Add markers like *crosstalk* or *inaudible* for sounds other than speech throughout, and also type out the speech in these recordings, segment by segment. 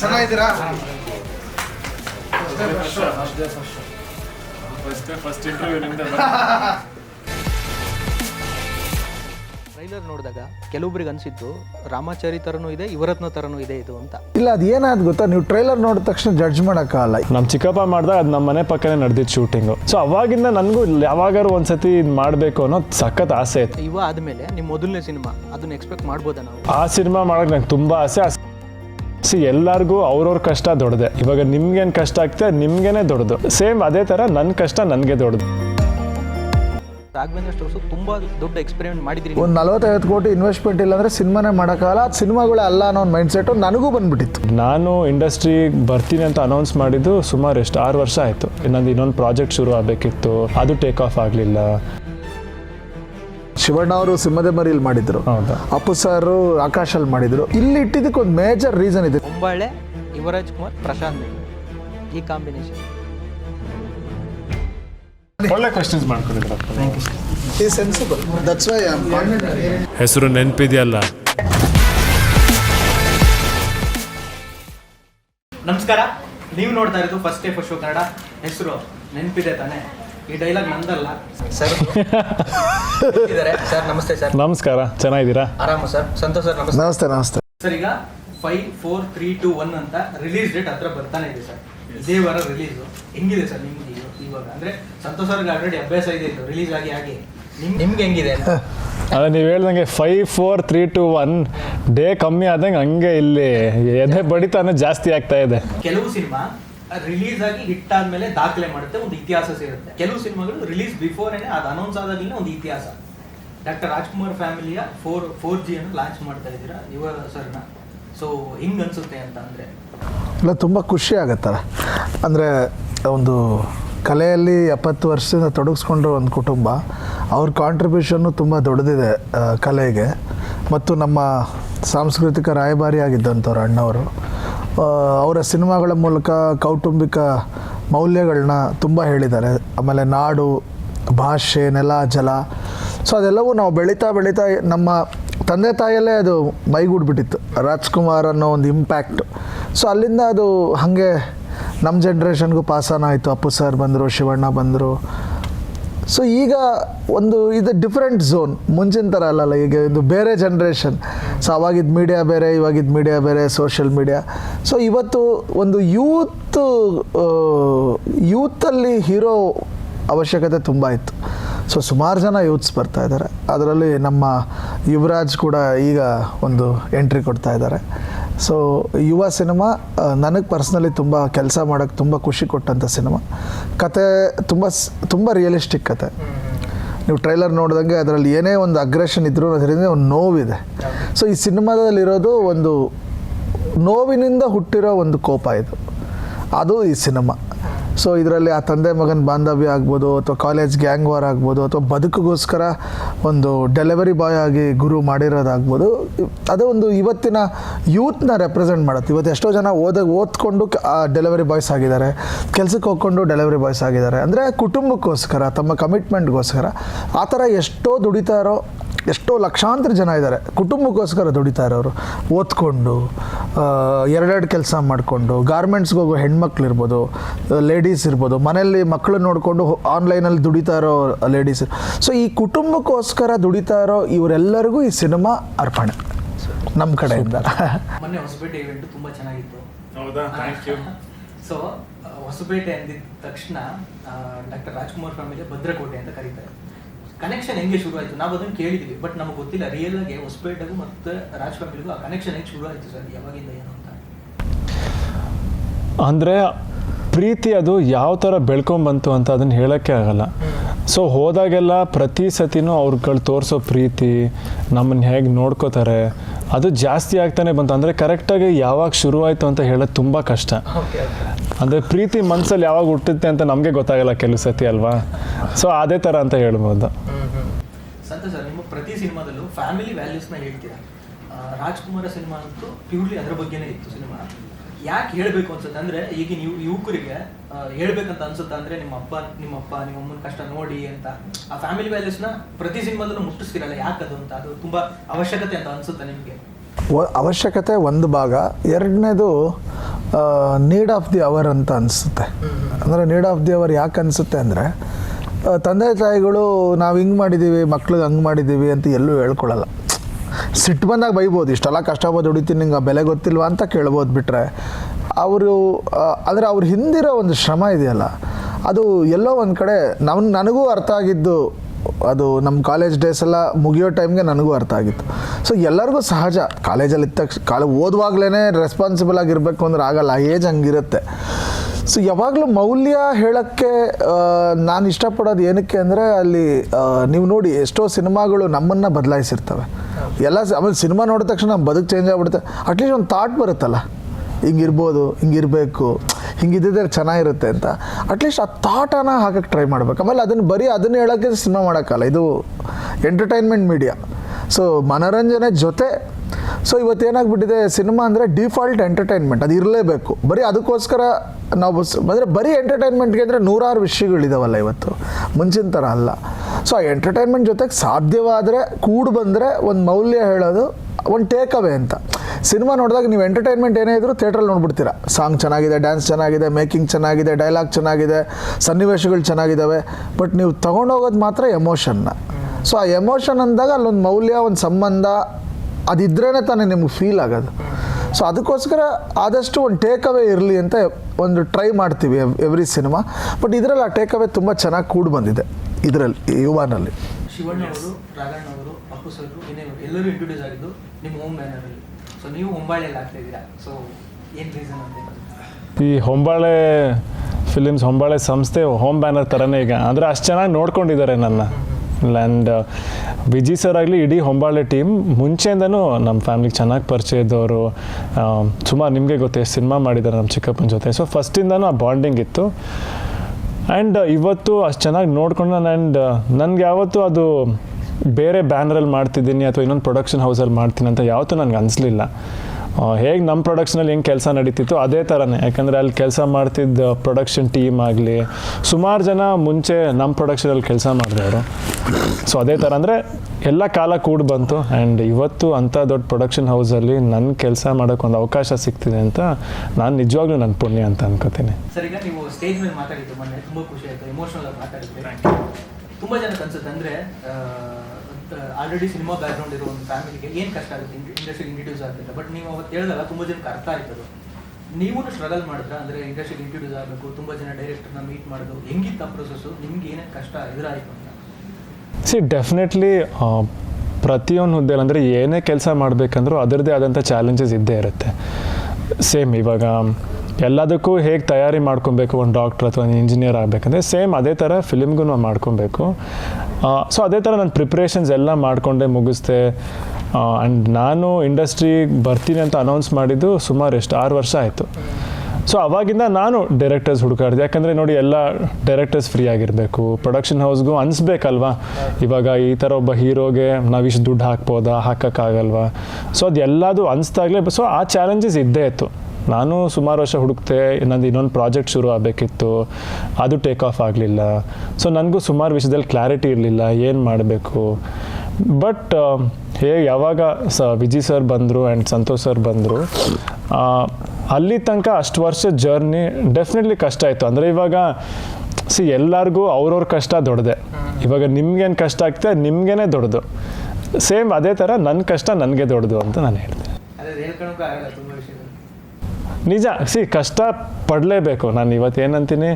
ಚೆನ್ನಾಗಿದ್ದೀರಾ? First interview trailer ನೋಡಿದಾಗ ಕೆಲವೊಬ್ರಿಗೆ ಅನ್ಸಿತ್ತು ರಾಮಾಚಾರಿ ಥರನೂ ಇದೆ ಇವರತ್ನ ಥರನೂ ಇದೆ ಇದು ಅಂತ. ಇಲ್ಲ ಅದು ಏನಾದ್ ಗೊತ್ತಾ? ನೀವು ಟ್ರೈಲರ್ ನೋಡಿದ ತಕ್ಷಣ ಜಡ್ಜ್ ಮಾಡೋಕ್ಕಾಗಲ್ಲ. ನಮ್ಮ ಚಿಕ್ಕಪ್ಪ ಮಾಡ್ದಾಗ ಅದು ನಮ್ಮ ಮನೆ ಪಕ್ಕನೇ ನಡೆದಿದ್ದು ಶೂಟಿಂಗು ಸೊ ಅವಾಗಿಂದ ನನಗೂ ಯಾವಾಗಾರು ಒಂದ್ಸತಿ ಇದು ಮಾಡಬೇಕು ಅನ್ನೋ ಸಖತ್ ಆಸೆ ಇತ್ತು. ಇವ ಆದಮೇಲೆ ನಿಮ್ಮ ಮೊದಲನೇ ಸಿನಿಮಾ ಅದನ್ನ ಎಕ್ಸ್ಪೆಕ್ಟ್ ಮಾಡ್ಬೋದಾ ನಾವು? ಆ ಸಿನಿಮಾ ಮಾಡೋಕೆ ನಂಗೆ ತುಂಬ ಆಸೆ. ಆ ಸಿ ಎಲ್ಲರಿಗೂ ಅವ್ರವ್ರ ಕಷ್ಟ ದೊಡ್ಡದೆ. ಇವಾಗ ನಿಮ್ಗೇನು ಕಷ್ಟ ಆಗ್ತದೆ ನಿಮ್ಗೇನೆ ದೊಡ್ಡದು. ಸೇಮ್ ಅದೇ ಥರ ನನ್ನ ಕಷ್ಟ ನನಗೆ ದೊಡ್ಡದು. ರಾಘವೇಂದ್ರ ಸ್ಟೋರ್ಸು ತುಂಬ ದೊಡ್ಡ ಎಕ್ಸ್ಪೆರಿಮೆಂಟ್ ಮಾಡಿದ್ರಿ ಒಂದು ನಲವತ್ತೈವತ್ತು ಕೋಟಿ ಇನ್ವೆಸ್ಟ್ಮೆಂಟ್ ಇಲ್ಲ ಅಂದ್ರೆ ಸಿನಿಮಾನೇ ಮಾಡೋಕ್ಕಾಗಲ್ಲ ಸಿನಿಮಾಗಳೇ ಅಲ್ಲ ಅನ್ನೋ ಒಂದು ಮೈಂಡ್ ಸೆಟ್ ನನಗೂ ಬಂದ್ಬಿಟ್ಟಿತ್ತು. ನಾನು ಇಂಡಸ್ಟ್ರಿ ಬರ್ತೀನಿ ಅಂತ ಅನೌನ್ಸ್ ಮಾಡಿದ್ದು ಸುಮಾರು ಎಷ್ಟು ಆರು ವರ್ಷ ಆಯಿತು. ನಂದು ಇನ್ನೊಂದು ಪ್ರಾಜೆಕ್ಟ್ ಶುರು ಆಗಬೇಕಿತ್ತು. ಅದು ಟೇಕ್ ಆಫ್ ಆಗಲಿಲ್ಲ. ಶಿವಣ್ಣ ಅವರು ಸಿಂಹದ ಮರಿಯಲ್ಲಿ ಮಾಡಿದ್ರು. ಅಪ್ಪು ಸರ್ ಆಕಾಶಲ್ಲಿ ಮಾಡಿದ್ರು. ಇಲ್ಲಿ ಇಟ್ಟಿದ್ದಕ್ಕೆ ಒಂದು ಮೇಜರ್ ರೀಸನ್ ಇದೆ. ಒಂಬಾಳೆ ಯುವರಾಜ್ ಕುಮಾರ್ ಪ್ರಶಾಂತ್. ಈ ಕಾಂಬಿನೇಷನ್ ಒಳ್ಳೆ ಕ್ವಶನ್ಸ್ ಸೆನ್ಸಿಬಲ್ ದಟ್ಸ್ ವೈ ಹೆಸರು ನೆನಪಿದೆಯಲ್ಲ? ನಮಸ್ಕಾರ. ನೀವು ನೋಡ್ತಾ ಇರೋದು first day first show Kannada ಹೆಸರು ನೆನಪಿದೆ ತಾನೆ? ಈ ಡೈಲಾಗ್ ನಂದಲ್ಲ. ಸರ್ ಇದ್ದಾರೆ ಸರ್ ನಮಸ್ತೆ ಸರ್ ನಮಸ್ಕಾರ. ಚೆನ್ನಾಗಿದ್ದೀರಾ? ಆರಾಮ ಸರ್ ಸಂತೋಷ್ ಸರ್ ನಮಸ್ತೆ. ನಮಸ್ತೆ ನಮಸ್ತೆ. ಸರ್ ಈಗ five four three two one ಅಂತ ರಿಲೀಸ್ ಡೇಟ್ ಹತ್ರ ಬರ್ತಾನೆ ಇದೆ ಸರ್ ಇದೇ ವಾರ ರಿಲೀಸ್ ಹೆಂಗಿದೆ ಸರ್ ನಿಮ್ಗೆ ಇವ- ಇವಾಗ ಅಂದ್ರೆ ಸಂತೋಷ್ ಅವ್ರಿಗೆ ಆಲ್ರೆಡಿ ಅಭ್ಯಾಸ ಇದೆ ಇದು. ರಿಲೀಸ್ ಆಗಿ ಆಗಿ ನಿಮ್ ನಿಮ್ಗೆ ಹೆಂಗಿದೆ? ಅಂತ ಅದೇ ನೀವು ಹೇಳ್ದಂಗೆ five four three two one day ಕಮ್ಮಿ ಆದಂಗೆ ಹಂಗೆ ಇಲ್ಲಿ ಎದೆ ಬಡಿತಾನೆ ಜಾಸ್ತಿ ಆಗ್ತಾ ಇದೆ. ಕೆಲವು ಸಿನಿಮಾ ರಿಲೀಸ್ ಆಗಿ ಹಿಟ್ ಆದ್ಮೇಲೆ ದಾಖಲೆ ಮಾಡುತ್ತೆ, ಒಂದು ಇತಿಹಾಸ ಸೇರುತ್ತೆ. ಕೆಲವು ಸಿನಿಮಾಗಳು ರಿಲೀಸ್ ಬಿಫೋರ್ ಏನೇ ಅದು ಅನೌನ್ಸ್ ಆದಾಗಲೇ ಒಂದು ಇತಿಹಾಸ. ಡಾಕ್ಟರ್ ರಾಜ್ಕುಮಾರ್ ಫ್ಯಾಮಿಲಿಯ ಫೋರ್ ಫೋರ್ ಜಿ ಅನ್ನು ಲಾಂಚ್ ಮಾಡ್ತಾ ಇದ್ದೀರಾ? ಯುವ ಸರ್ನ ಸೊ ಹಿಂಗ್ ಅನ್ಸುತ್ತೆ ಅಂತ ಅಂದರೆ? ಇಲ್ಲ, ತುಂಬ ಖುಷಿ ಆಗತ್ತಲ್ಲ ಅಂದರೆ, ಒಂದು ಕಲೆಯಲ್ಲಿ ಎಪ್ಪತ್ತು ವರ್ಷದಿಂದ ತೊಡಗಿಸ್ಕೊಂಡಿರೋ ಒಂದು ಕುಟುಂಬ, ಅವ್ರ ಕಾಂಟ್ರಿಬ್ಯೂಷನ್ನು ತುಂಬ ದೊಡ್ಡದಿದೆ ಕಲೆಗೆ. ಮತ್ತು ನಮ್ಮ ಸಾಂಸ್ಕೃತಿಕ ರಾಯಭಾರಿ ಆಗಿದ್ದಂಥವ್ರು ಅಣ್ಣವರು ಅವರ ಸಿನಿಮಾಗಳ ಮೂಲಕ ಕೌಟುಂಬಿಕ ಮೌಲ್ಯಗಳನ್ನ ತುಂಬ ಹೇಳಿದ್ದಾರೆ. ಆಮೇಲೆ ನಾಡು, ಭಾಷೆ, ನೆಲ, ಜಲ. ಸೊ ಅದೆಲ್ಲವೂ ನಾವು ಬೆಳೀತಾ ಬೆಳೀತಾ ನಮ್ಮ ತಂದೆ ತಾಯಿಯಲ್ಲೇ ಅದು ಮೈಗೂಡ್ಬಿಟ್ಟಿತ್ತು. ರಾಜ್ಕುಮಾರ್ ಅನ್ನೋ ಒಂದು ಇಂಪ್ಯಾಕ್ಟ್ ಸೊ ಅಲ್ಲಿಂದ ಅದು ಹಾಗೆ ನಮ್ಮ ಜನ್ರೇಷನ್ಗೂ ಪಾಸಾನ ಆಯಿತು. ಅಪ್ಪು ಸರ್ ಬಂದರು, ಶಿವಣ್ಣ ಬಂದರು. ಸೊ ಈಗ ಒಂದು ಇದು ಡಿಫ್ರೆಂಟ್ ಝೋನ್ ಮುಂಚಿನ ಥರ ಅಲ್ಲಲ್ಲ, ಈಗ ಇದು ಬೇರೆ ಜನ್ರೇಷನ್ ಸೊ ಅವಾಗಿದ್ದ ಮೀಡಿಯಾ ಬೇರೆ ಇವಾಗಿದ್ದ ಮೀಡಿಯಾ ಬೇರೆ ಸೋಷಿಯಲ್ ಮೀಡಿಯಾ ಸೊ ಇವತ್ತು ಒಂದು ಯೂತ್ ಯೂತಲ್ಲಿ ಹೀರೋ ಅವಶ್ಯಕತೆ ತುಂಬ ಇತ್ತು. ಸೊ ಸುಮಾರು ಜನ ಯೂತ್ಸ್ ಬರ್ತಾ ಇದ್ದಾರೆ ಅದರಲ್ಲಿ ನಮ್ಮ ಯುವರಾಜ್ ಕೂಡ ಈಗ ಒಂದು ಎಂಟ್ರಿ ಕೊಡ್ತಾ ಇದ್ದಾರೆ ಸೊ ಯುವ ಸಿನಿಮಾ ನನಗೆ ಪರ್ಸ್ನಲಿ ತುಂಬ ಕೆಲಸ ಮಾಡೋಕ್ಕೆ ತುಂಬ ಖುಷಿ ಕೊಟ್ಟಂಥ ಸಿನಿಮಾ. ಕತೆ ತುಂಬ ತುಂಬ ರಿಯಲಿಸ್ಟಿಕ್ ಕತೆ. ನೀವು ಟ್ರೈಲರ್ ನೋಡಿದಂಗೆ ಅದರಲ್ಲಿ ಏನೇ ಒಂದು ಅಗ್ರೆಷನ್ ಇದ್ದರೂ ಅದರಿಂದ ಒಂದು ನೋವಿದೆ. ಸೊ ಈ ಸಿನಿಮಾದಲ್ಲಿರೋದು ಒಂದು ನೋವಿನಿಂದ ಹುಟ್ಟಿರೋ ಒಂದು ಕೋಪ ಇದು. ಅದು ಈ ಸಿನಿಮಾ. ಸೊ ಇದರಲ್ಲಿ ಆ ತಂದೆ ಮಗನ ಬಾಂಧವ್ಯ ಆಗ್ಬೋದು ಅಥವಾ ಕಾಲೇಜ್ ಗ್ಯಾಂಗ್ ವಾರ್ ಆಗ್ಬೋದು ಅಥವಾ ಬದುಕಿಗೋಸ್ಕರ ಒಂದು ಡೆಲಿವರಿ ಬಾಯ್ ಆಗಿ ಗುರು ಮಾಡಿರೋದಾಗ್ಬೋದು. ಅದೇ ಒಂದು ಇವತ್ತಿನ ಯೂತ್ನ ರೆಪ್ರೆಸೆಂಟ್ ಮಾಡುತ್ತೆ. ಇವತ್ತು ಎಷ್ಟೋ ಜನ ಓದ, ಓದ್ಕೊಂಡು ಡೆಲಿವರಿ ಬಾಯ್ಸ್ ಆಗಿದ್ದಾರೆ. ಕೆಲಸಕ್ಕೆ ಹೋಗ್ಕೊಂಡು ಡೆಲಿವರಿ ಬಾಯ್ಸ್ ಆಗಿದ್ದಾರೆ. ಅಂದರೆ ಕುಟುಂಬಕ್ಕೋಸ್ಕರ, ತಮ್ಮ ಕಮಿಟ್ಮೆಂಟ್ಗೋಸ್ಕರ ಆ ಥರ ಎಷ್ಟೋ ದುಡಿತಾ ಇರೋ ಎಷ್ಟೋ ಲಕ್ಷಾಂತರ ಜನ ಇದ್ದಾರೆ. ಕುಟುಂಬಕ್ಕೋಸ್ಕರ ದುಡಿತಾ ಇರೋರು. ಓದ್ಕೊಂಡು ಎರಡೆರಡು ಕೆಲಸ ಮಾಡಿಕೊಂಡು ಗಾರ್ಮೆಂಟ್ಸ್ಗೆ ಹೋಗೋ ಹೆಣ್ಮಕ್ಳು ಇರ್ಬೋದು ಲೇಡೀಸ್ ಇರ್ಬೋದು ಮನೆಯಲ್ಲಿ ಮಕ್ಕಳು ನೋಡಿಕೊಂಡು ಆನ್ಲೈನಲ್ಲಿ ದುಡಿತಾ ಇರೋ ಲೇಡೀಸ್. ಸೊ ಈ ಕುಟುಂಬಕ್ಕೋಸ್ಕರ ದುಡಿತಾ ಇರೋ ಇವರೆಲ್ಲರಿಗೂ ಈ ಸಿನಿಮಾ ಅರ್ಪಣೆ. ನಮ್ಮ ಕಡೆಯಿಂದ. ಮೊನ್ನೆ ಹೊಸಪೇಟೆ ಇವೆಂಟ್ ತುಂಬಾ ಚೆನ್ನಾಗಿತ್ತು. ಹೌದಾ? ಥ್ಯಾಂಕ್ ಯು ಸೊ ಹೊಸಪೇಟೆ ಅಂದಿದ ತಕ್ಷಣ ಡಾಕ್ಟರ್ ರಾಜ್ಕುಮಾರ್ ಫ್ಯಾಮಿಲಿ ಭದ್ರಕೋಟೆ ಅಂತ ಕರೀತಾರೆ. ಕನೆಕ್ಷನ್ ಹೆಂಗೆ ಶುರು ಆಯ್ತು ನಾವು ಅದನ್ನ ಕೇಳಿದ್ವಿ ಬಟ್ ನಮಗೆ ಗೊತ್ತಿಲ್ಲ. ರಿಯಲ್ ಆಗಿ ಹೊಸಪೇಟೆಗೂ ಮತ್ತೆ ರಾಜ್ ಫ್ಯಾಮಿಲಿಗೂ ಆ ಕನೆಕ್ಷನ್ ಹೆಂಗೆ ಶುರು ಆಯ್ತು ಸರ್? ಯಾವಾಗಿಂದ ಏನು ಅಂತ? ಅಂದರೆ ಪ್ರೀತಿ ಅದು ಯಾವ ಥರ ಬೆಳ್ಕೊಂಬಂತು ಅಂತ ಅದನ್ನು ಹೇಳೋಕ್ಕೆ ಆಗಲ್ಲ. ಸೊ ಹೋದಾಗೆಲ್ಲ ಪ್ರತಿ ಸತಿನೂ ಅವ್ರುಗಳು ತೋರಿಸೋ ಪ್ರೀತಿ ನಮ್ಮನ್ನು ಹೇಗೆ ನೋಡ್ಕೋತಾರೆ ಅದು ಜಾಸ್ತಿ ಆಗ್ತಾನೆ ಬಂತು. ಅಂದರೆ ಕರೆಕ್ಟಾಗಿ ಯಾವಾಗ ಶುರುವಾಯಿತು ಅಂತ ಹೇಳೋದು ತುಂಬ ಕಷ್ಟ. ಅಂದರೆ ಪ್ರೀತಿ ಮನಸ್ಸಲ್ಲಿ ಯಾವಾಗ ಹುಟ್ಟುತ್ತೆ ಅಂತ ನಮಗೆ ಗೊತ್ತಾಗಲ್ಲ ಕೆಲವು ಸತಿ ಅಲ್ವಾ? ಸೊ ಅದೇ ಥರ ಅಂತ ಹೇಳ್ಬೋದು. ನಿಮ್ಮ ಪ್ರತಿ ಸಿನಿಮಾದಲ್ಲೂ ಫ್ಯಾಮಿಲಿ ವ್ಯಾಲ್ಯೂಸ್ನ ಹೇಳ್ತೀರಾ? ರಾಜ್ಕುಮಾರ ಸಿನಿಮಾ ಅಂತೂ ಪ್ಯೂರ್ಲಿ ಅದ್ರ ಬಗ್ಗೆನೇ ಇತ್ತು ಸಿನಿಮಾ. ಯಾಕೆ ಹೇಳಬೇಕು ಅನ್ಸುತ್ತೆ ಅಂದ್ರೆ ಈಗಿನ ಯು ಯುವಕರಿಗೆ ಹೇಳ್ಬೇಕಂತ ಅನ್ಸುತ್ತೆ ಅಂದ್ರೆ ನಿಮ್ಮ ಅಪ್ಪ ನಿಮ್ಮ ಅಪ್ಪ ನಿಮ್ಮ ಅಮ್ಮನ ಕಷ್ಟ ನೋಡಿ ಅಂತ ಆ ಫ್ಯಾಮಿಲಿ ವ್ಯಾಲ್ಯೂಸ್ನ ಪ್ರತಿ ಸಿನಿಮಾದಲ್ಲೂ ಮುಟ್ಟಿಸ್ತಿರಲ್ಲ ಯಾಕದು ಅಂತ? ಅದು ತುಂಬಾ ಅವಶ್ಯಕತೆ ಅಂತ ಅನ್ಸುತ್ತೆ ನಿಮಗೆ? ಅವಶ್ಯಕತೆ ಒಂದು ಭಾಗ ಎರಡನೇದು ನೀಡ್ ಆಫ್ ದಿ ಅವರ್ ಅಂತ ಅನಿಸುತ್ತೆ. ಅಂದರೆ ನೀಡ್ ಆಫ್ ದಿ ಅವರ್ ಯಾಕೆ ಅನಿಸುತ್ತೆ ಅಂದರೆ ತಂದೆ ತಾಯಿಗಳು ನಾವು ಹಿಂಗೆ ಮಾಡಿದ್ದೀವಿ ಮಕ್ಳಿಗೆ ಹಂಗೆ ಮಾಡಿದ್ದೀವಿ ಅಂತ ಎಲ್ಲೂ ಹೇಳ್ಕೊಳಲ್ಲ. ಸಿಟ್ಟು ಬಂದಾಗ ಬೈಬೋದು, ಇಷ್ಟೆಲ್ಲ ಕಷ್ಟಪಟ್ಟು ದುಡಿತೀನಿ, ನಿಂಗೆ ಬೆಲೆ ಗೊತ್ತಿಲ್ವ ಅಂತ ಕೇಳ್ಬೋದು ಬಿಟ್ಟರೆ ಅವರು ಆದರೆ ಅವ್ರ ಹಿಂದಿರೋ ಒಂದು ಶ್ರಮ ಇದೆಯಲ್ಲ, ಅದು ಎಲ್ಲೋ ಒಂದು ಕಡೆ ನಮ್, ನನಗೂ ಅರ್ಥ ಆಗಿದ್ದು, ಅದು ನಮ್ಮ ಕಾಲೇಜ್ ಡೇಸ್ ಎಲ್ಲ ಮುಗಿಯೋ ಟೈಮ್ಗೆ ನನಗೂ ಅರ್ಥ ಆಗಿತ್ತು. ಸೊ ಎಲ್ಲರಿಗೂ ಸಹಜ. ಕಾಲೇಜಲ್ಲಿ ಇದ್ದ ಕಾಲ ಓದುವಾಗಲೇ ರೆಸ್ಪಾನ್ಸಿಬಲ್ ಆಗಿರಬೇಕು ಅಂದ್ರೆ ಆಗಲ್ಲ ಏಜ್ ಹಂಗಿರುತ್ತೆ. ಸೊ ಯಾವಾಗಲೂ ಮೌಲ್ಯ ಹೇಳೋಕ್ಕೆ ನಾನು ಇಷ್ಟಪಡೋದು ಏನಕ್ಕೆ ಅಂದರೆ ಅಲ್ಲಿ ನೀವು ನೋಡಿ ಎಷ್ಟೋ ಸಿನಿಮಾಗಳು ನಮ್ಮನ್ನು ಬದಲಾಯಿಸಿರ್ತವೆ. ಎಲ್ಲ ಆಮೇಲೆ ಸಿನಿಮಾ ನೋಡಿದ ತಕ್ಷಣ ನಮ್ಮ ಬದುಕು ಚೇಂಜ್ ಆಗ್ಬಿಡುತ್ತೆ. ಅಟ್ಲೀಸ್ಟ್ ಒಂದು ಥಾಟ್ ಬರುತ್ತಲ್ಲ. ಹಿಂಗಿರ್ಬೋದು, ಹಿಂಗಿರಬೇಕು ಹಿಂಗಿದ್ದರೆ ಚೆನ್ನಾಗಿರುತ್ತೆ ಅಂತ. ಅಟ್ಲೀಸ್ಟ್ ಆ ಥಾಟನ್ನು ಹಾಕಕ್ಕೆ ಟ್ರೈ ಮಾಡ್ಬೇಕು. ಆಮೇಲೆ ಅದನ್ನು ಬರೀ ಅದನ್ನು ಹೇಳೋಕ್ಕೆ ಸಿನಿಮಾ ಮಾಡೋಕ್ಕಲ್ಲ. ಇದು ಎಂಟರ್ಟೈನ್ಮೆಂಟ್ ಮೀಡಿಯಾ ಸೊ ಮನೋರಂಜನೆ ಜೊತೆ ಸೊ ಇವತ್ತೇನಾಗ್ಬಿಟ್ಟಿದೆ ಸಿನಿಮಾ ಅಂದರೆ ಡಿಫಾಲ್ಟ್ ಎಂಟರ್ಟೈನ್ಮೆಂಟ್ ಅದು ಇರಲೇಬೇಕು. ಬರೀ ಅದಕ್ಕೋಸ್ಕರ ನಾವು ಅಂದರೆ ಬರೀ ಎಂಟರ್ಟೈನ್ಮೆಂಟ್ಗೆ ಅಂದರೆ ನೂರಾರು ವಿಷಯಗಳಿದಾವಲ್ಲ ಇವತ್ತು. ಮುಂಚಿನ ಥರ ಅಲ್ಲ. ಸೊ ಆ ಎಂಟರ್ಟೈನ್ಮೆಂಟ್ ಜೊತೆಗೆ ಸಾಧ್ಯವಾದರೆ ಕೂಡು ಬಂದರೆ ಒಂದು ಮೌಲ್ಯ ಹೇಳೋದು ಒಂದು ಟೇಕ್ ಅವೇ ಅಂತ. ಸಿನಿಮಾ ನೋಡಿದಾಗ ನೀವು ಎಂಟರ್ಟೈನ್ಮೆಂಟ್ ಏನೇ ಇದ್ರೂ ಥಿಯೇಟ್ರಲ್ಲಿ ನೋಡ್ಬಿಡ್ತೀರಾ. ಸಾಂಗ್ ಚೆನ್ನಾಗಿದೆ ಡ್ಯಾನ್ಸ್ ಚೆನ್ನಾಗಿದೆ ಮೇಕಿಂಗ್ ಚೆನ್ನಾಗಿದೆ ಡೈಲಾಗ್ ಚೆನ್ನಾಗಿದೆ, ಸನ್ನಿವೇಶಗಳು ಚೆನ್ನಾಗಿದ್ದಾವೆ ಬಟ್ ನೀವು ತೊಗೊಂಡೋಗೋದು ಮಾತ್ರ ಎಮೋಷನ್ನ ಸೊ ಆ ಎಮೋಷನ್ ಅಂದಾಗ ಅಲ್ಲೊಂದು ಮೌಲ್ಯ, ಒಂದು ಸಂಬಂಧ ಅದಿದ್ರೇ ತಾನೇ ನಿಮ್ಗೆ ಫೀಲ್ ಆಗೋದು. ಸೊ ಅದಕ್ಕೋಸ್ಕರ ಆದಷ್ಟು ಒಂದು ಟೇಕ್ ಅವೇ ಇರಲಿ ಅಂತ ಒಂದು ಟ್ರೈ ಮಾಡ್ತೀವಿ ಎವ್ರಿ ಸಿನಿಮಾ ಬಟ್ ಇದರಲ್ಲಿ ಆ ಟೇಕ್ ಅವೇ ತುಂಬ ಚೆನ್ನಾಗಿ ಕೂಡಿ ಬಂದಿದೆ. ಇದರಲ್ಲಿ ಯುವಾನಲ್ಲಿ. ಶಿವಣ್ಣ ಅವರು ರಾಘಣ್ಣ ಅವರು ಅಪ್ಪು ಸರ್ ವಿನಯ್ ಎಲ್ಲರೂ ಇಂಟ್ರೊಡ್ಯೂಸ್ ಆಗಿದ್ದು ನಿಮ್ಮ ಹೋಮ್ ಬ್ಯಾನರಲ್ಲಿ ಸೊ ನೀವು ಹೊಂಬಾಳೆಯಲ್ಲಿ ಆಗ್ತಾ ಇದ್ದೀರಾ. ಸೊ ಏನು ರೀಸನ್ ಅಂತ ಈ ಹೊಂಬಾಳೆ ಫಿಲಿಮ್ಸ್ ಹೊಂಬಾಳೆ ಸಂಸ್ಥೆ ಹೋಮ್ ಬ್ಯಾನರ್ ಥರನೇ ಈಗ. ಅಂದರೆ ಅಷ್ಟು ಚೆನ್ನಾಗಿ ನೋಡ್ಕೊಂಡಿದ್ದಾರೆ ನನ್ನ. ಆ್ಯಂಡ್ ವಿಜಿ ಸರ್ ಆಗಲಿ ಇಡೀ ಹೊಂಬಾಳೆ ಟೀಮ್ ಮುಂಚೆಯಿಂದನೂ ನಮ್ಮ ಫ್ಯಾಮ್ಲಿಗೆ ಚೆನ್ನಾಗಿ ಪರಿಚಯ ಇದ್ದವರು. ಸುಮಾರು ನಿಮಗೆ ಗೊತ್ತೆ, ಸಿನಿಮಾ ಮಾಡಿದ್ದಾರೆ ನಮ್ಮ ಚಿಕ್ಕಪ್ಪನ ಜೊತೆ. ಸೊ ಫಸ್ಟಿಂದನೂ ಆ ಬಾಂಡಿಂಗ್ ಇತ್ತು. ಆ್ಯಂಡ್ ಇವತ್ತು ಅಷ್ಟು ಚೆನ್ನಾಗಿ ನೋಡ್ಕೊಂಡು ನಾನು ಆ್ಯಂಡ್ ನನಗೆ ಯಾವತ್ತೂ ಅದು ಬೇರೆ ಬ್ಯಾನರಲ್ಲಿ ಮಾಡ್ತಿದ್ದೀನಿ ಅಥವಾ ಇನ್ನೊಂದು ಪ್ರೊಡಕ್ಷನ್ ಹೌಸಲ್ಲಿ ಮಾಡ್ತೀನಿ ಅಂತ ಯಾವತ್ತೂ ನನಗೆ ಅನಿಸ್ಲಿಲ್ಲ. ಹೇಗೆ ನಮ್ಮ ಪ್ರೊಡಕ್ಷನಲ್ಲಿ ಹೆಂಗೆ ಕೆಲಸ ನಡೀತಿತ್ತು? ಅದೇ ಥರನೇ ಯಾಕಂದರೆ ಅಲ್ಲಿ ಕೆಲಸ ಮಾಡ್ತಿದ್ದ ಪ್ರೊಡಕ್ಷನ್ ಟೀಮ್ ಆಗಲಿ ಸುಮಾರು ಜನ ಮುಂಚೆ ನಮ್ಮ ಪ್ರೊಡಕ್ಷನಲ್ಲಿ ಕೆಲಸ ಮಾಡಿದವರು ಸೊ ಅದೇ ಥರ ಅಂದರೆ ಎಲ್ಲ ಕಾಲ ಕೂಡ ಬಂತು. ಆ್ಯಂಡ್ ಇವತ್ತು ಅಂಥ ದೊಡ್ಡ ಪ್ರೊಡಕ್ಷನ್ ಹೌಸಲ್ಲಿ ನನ್ನ ಕೆಲಸ ಮಾಡೋಕ್ಕೊಂದು ಅವಕಾಶ ಸಿಗ್ತಿದೆ ಅಂತ ನಾನು ನಿಜವಾಗ್ಲೂ ನನ್ನ ಪುಣ್ಯ ಅಂತ ಅನ್ಕೋತೀನಿ. ಸರ್ ಈಗ ನೀವು ಸ್ಟೇಜ್ ಮೇಲೆ ಮಾತಾಡಿದ್ದು ಮೊನ್ನೆ ತುಂಬ ಖುಷಿ ಆಯ್ತು ಎಮೋಷನಲ್ ಆಗಿ ಮಾತಾಡಿದ್ರಿ. ತುಂಬ ಜನಕ್ಕೆ ಅನ್ಸುತ್ತೆ ಅಂದರೆ ಆಲ್ರೆಡಿ ಸಿನಿಮಾ ಬ್ಯಾಕ್ಗ್ರೌಂಡ್ ಇರೋ ಒಂದು ಫ್ಯಾಮಿಲಿಗೆ ಏನು ಕಷ್ಟ ಆಗುತ್ತೆ? ಇಂಡಸ್ಟ್ರಿಗೆ ಇಂಟ್ರಡ್ಯೂಸ್ ಆಗ್ತಿಲ್ಲ ಬಟ್ ನೀವು ಅವತ್ತು ಹೇಳಿದಾಗ ತುಂಬ ಜನಕ್ಕೆ ಅರ್ಥ ಆಯ್ತದು ನೀವು ಸ್ಟ್ರಗಲ್ ಮಾಡಿದ್ರ, ಅಂದರೆ ಇಂಡಸ್ಟ್ರಿಗೆ ಇಂಟ್ರಡ್ಯೂಸ್ ಆಗಬೇಕು, ತುಂಬ ಜನ ಡೈರೆಕ್ಟರ್ನ ಮೀಟ್ ಮಾಡೋದು, ಹೆಂಗಿತ್ತು ಆ ಪ್ರೊಸೆಸ್ಸು ನಿಮ್ಗೆ ಏನೇನು ಕಷ್ಟ ಎದುರಾಯಿತು ಅಂತ? ಸಿ ಡೆಫಿನೆಟ್ಲಿ ಪ್ರತಿಯೊಂದು ಹುದ್ದೆಯಲ್ಲಿ ಅಂದರೆ ಏನೇ ಕೆಲಸ ಮಾಡಬೇಕಂದ್ರೂ ಅದರದ್ದೇ ಆದಂಥ ಚಾಲೆಂಜಸ್ ಇದ್ದೇ ಇರುತ್ತೆ. ಸೇಮ್ ಇವಾಗ, ಎಲ್ಲದಕ್ಕೂ ಹೇಗೆ ತಯಾರಿ ಮಾಡ್ಕೊಬೇಕು, ಒಂದು ಡಾಕ್ಟ್ರ್ ಅಥವಾ ಒಂದು ಇಂಜಿನಿಯರ್ ಆಗಬೇಕಂದ್ರೆ ಸೇಮ್ ಅದೇ ಥರ ಫಿಲಿಮ್ಗೂ ನಾವು ಮಾಡ್ಕೊಬೇಕು. ಸೊ ಅದೇ ಥರ ನಾನು ಪ್ರಿಪ್ರೇಷನ್ಸ್ ಎಲ್ಲ ಮಾಡಿಕೊಂಡೆ ಮುಗಿಸ್ದೆ. ಆ್ಯಂಡ್ ನಾನು ಇಂಡಸ್ಟ್ರಿಗೆ ಬರ್ತೀನಿ ಅಂತ ಅನೌನ್ಸ್ ಮಾಡಿದ್ದು ಸುಮಾರು ಎಷ್ಟು, ಆರು ವರ್ಷ ಆಯಿತು. ಸೊ ಅವಾಗಿಂದ ನಾನು ಡೈರೆಕ್ಟರ್ಸ್ ಹುಡುಕಾಡ್ದೆ. ಯಾಕಂದರೆ ನೋಡಿ ಎಲ್ಲ ಡೈರೆಕ್ಟರ್ಸ್ ಫ್ರೀ ಆಗಿರಬೇಕು. ಪ್ರೊಡಕ್ಷನ್ ಹೌಸ್ಗೂ ಅನಿಸ್ಬೇಕಲ್ವಾ? ಇವಾಗ ಈ ಥರ ಒಬ್ಬ ಹೀರೋಗೆ ನಾವು ಇಷ್ಟು ದುಡ್ಡು ಹಾಕ್ಬೋದಾ? ಹಾಕೋಕ್ಕಾಗಲ್ವಾ? ಸೊ ಅದು ಎಲ್ಲದು ಅನಿಸ್ದಾಗಲೇ ಸೊ ಆ ಚಾಲೆಂಜಸ್ ಇದ್ದೇ ಇತ್ತು. ನಾನು ಸುಮಾರು ವರ್ಷ ಹುಡುಕ್ತೆ, ನಂದು ಇನ್ನೊಂದು ಪ್ರಾಜೆಕ್ಟ್ ಶುರು ಆಗಬೇಕಿತ್ತು, ಅದು ಟೇಕ್ ಆಫ್ ಆಗಲಿಲ್ಲ. ಸೊ ನನಗೂ ಸುಮಾರು ವಿಷಯದಲ್ಲಿ ಕ್ಲಾರಿಟಿ ಇರಲಿಲ್ಲ, ಏನು ಮಾಡಬೇಕು. ಬಟ್ ಹೇಗೆ ಯಾವಾಗ ಸ, ವಿಜಿ ಸರ್ ಬಂದರು ಆ್ಯಂಡ್ ಸಂತೋಷ್ ಸರ್ ಬಂದರು ಅಲ್ಲಿ ತನಕ ಅಷ್ಟು ವರ್ಷ ಜರ್ನಿ ಡೆಫಿನೆಟ್ಲಿ ಕಷ್ಟ ಆಯಿತು. ಅಂದರೆ ಇವಾಗ, ಸಿ, ಎಲ್ಲರಿಗೂ ಅವ್ರವ್ರ ಕಷ್ಟ ದೊಡ್ಡದೆ. ಇವಾಗ ನಿಮ್ಗೇನು ಕಷ್ಟ ಆಗ್ತದೆ, ನಿಮ್ಗೇನೆ ದೊಡ್ಡದು. ಸೇಮ್ ಅದೇ ಥರ ನನ್ನ ಕಷ್ಟ ನನಗೆ ದೊಡ್ಡದು ಅಂತ ನಾನು ಹೇಳ್ತೀನಿ ಅದೇ ಹೇಳ್ಕೊಳಕ್ಕೂ ಆಗಲ್ಲ ತುಂಬ ವಿಷಯಗಳು ನಿಜ. ಸಿ ಕಷ್ಟ ಪಡಲೇಬೇಕು. ನಾನು ಇವತ್ತು ಏನಂತೀನಿ?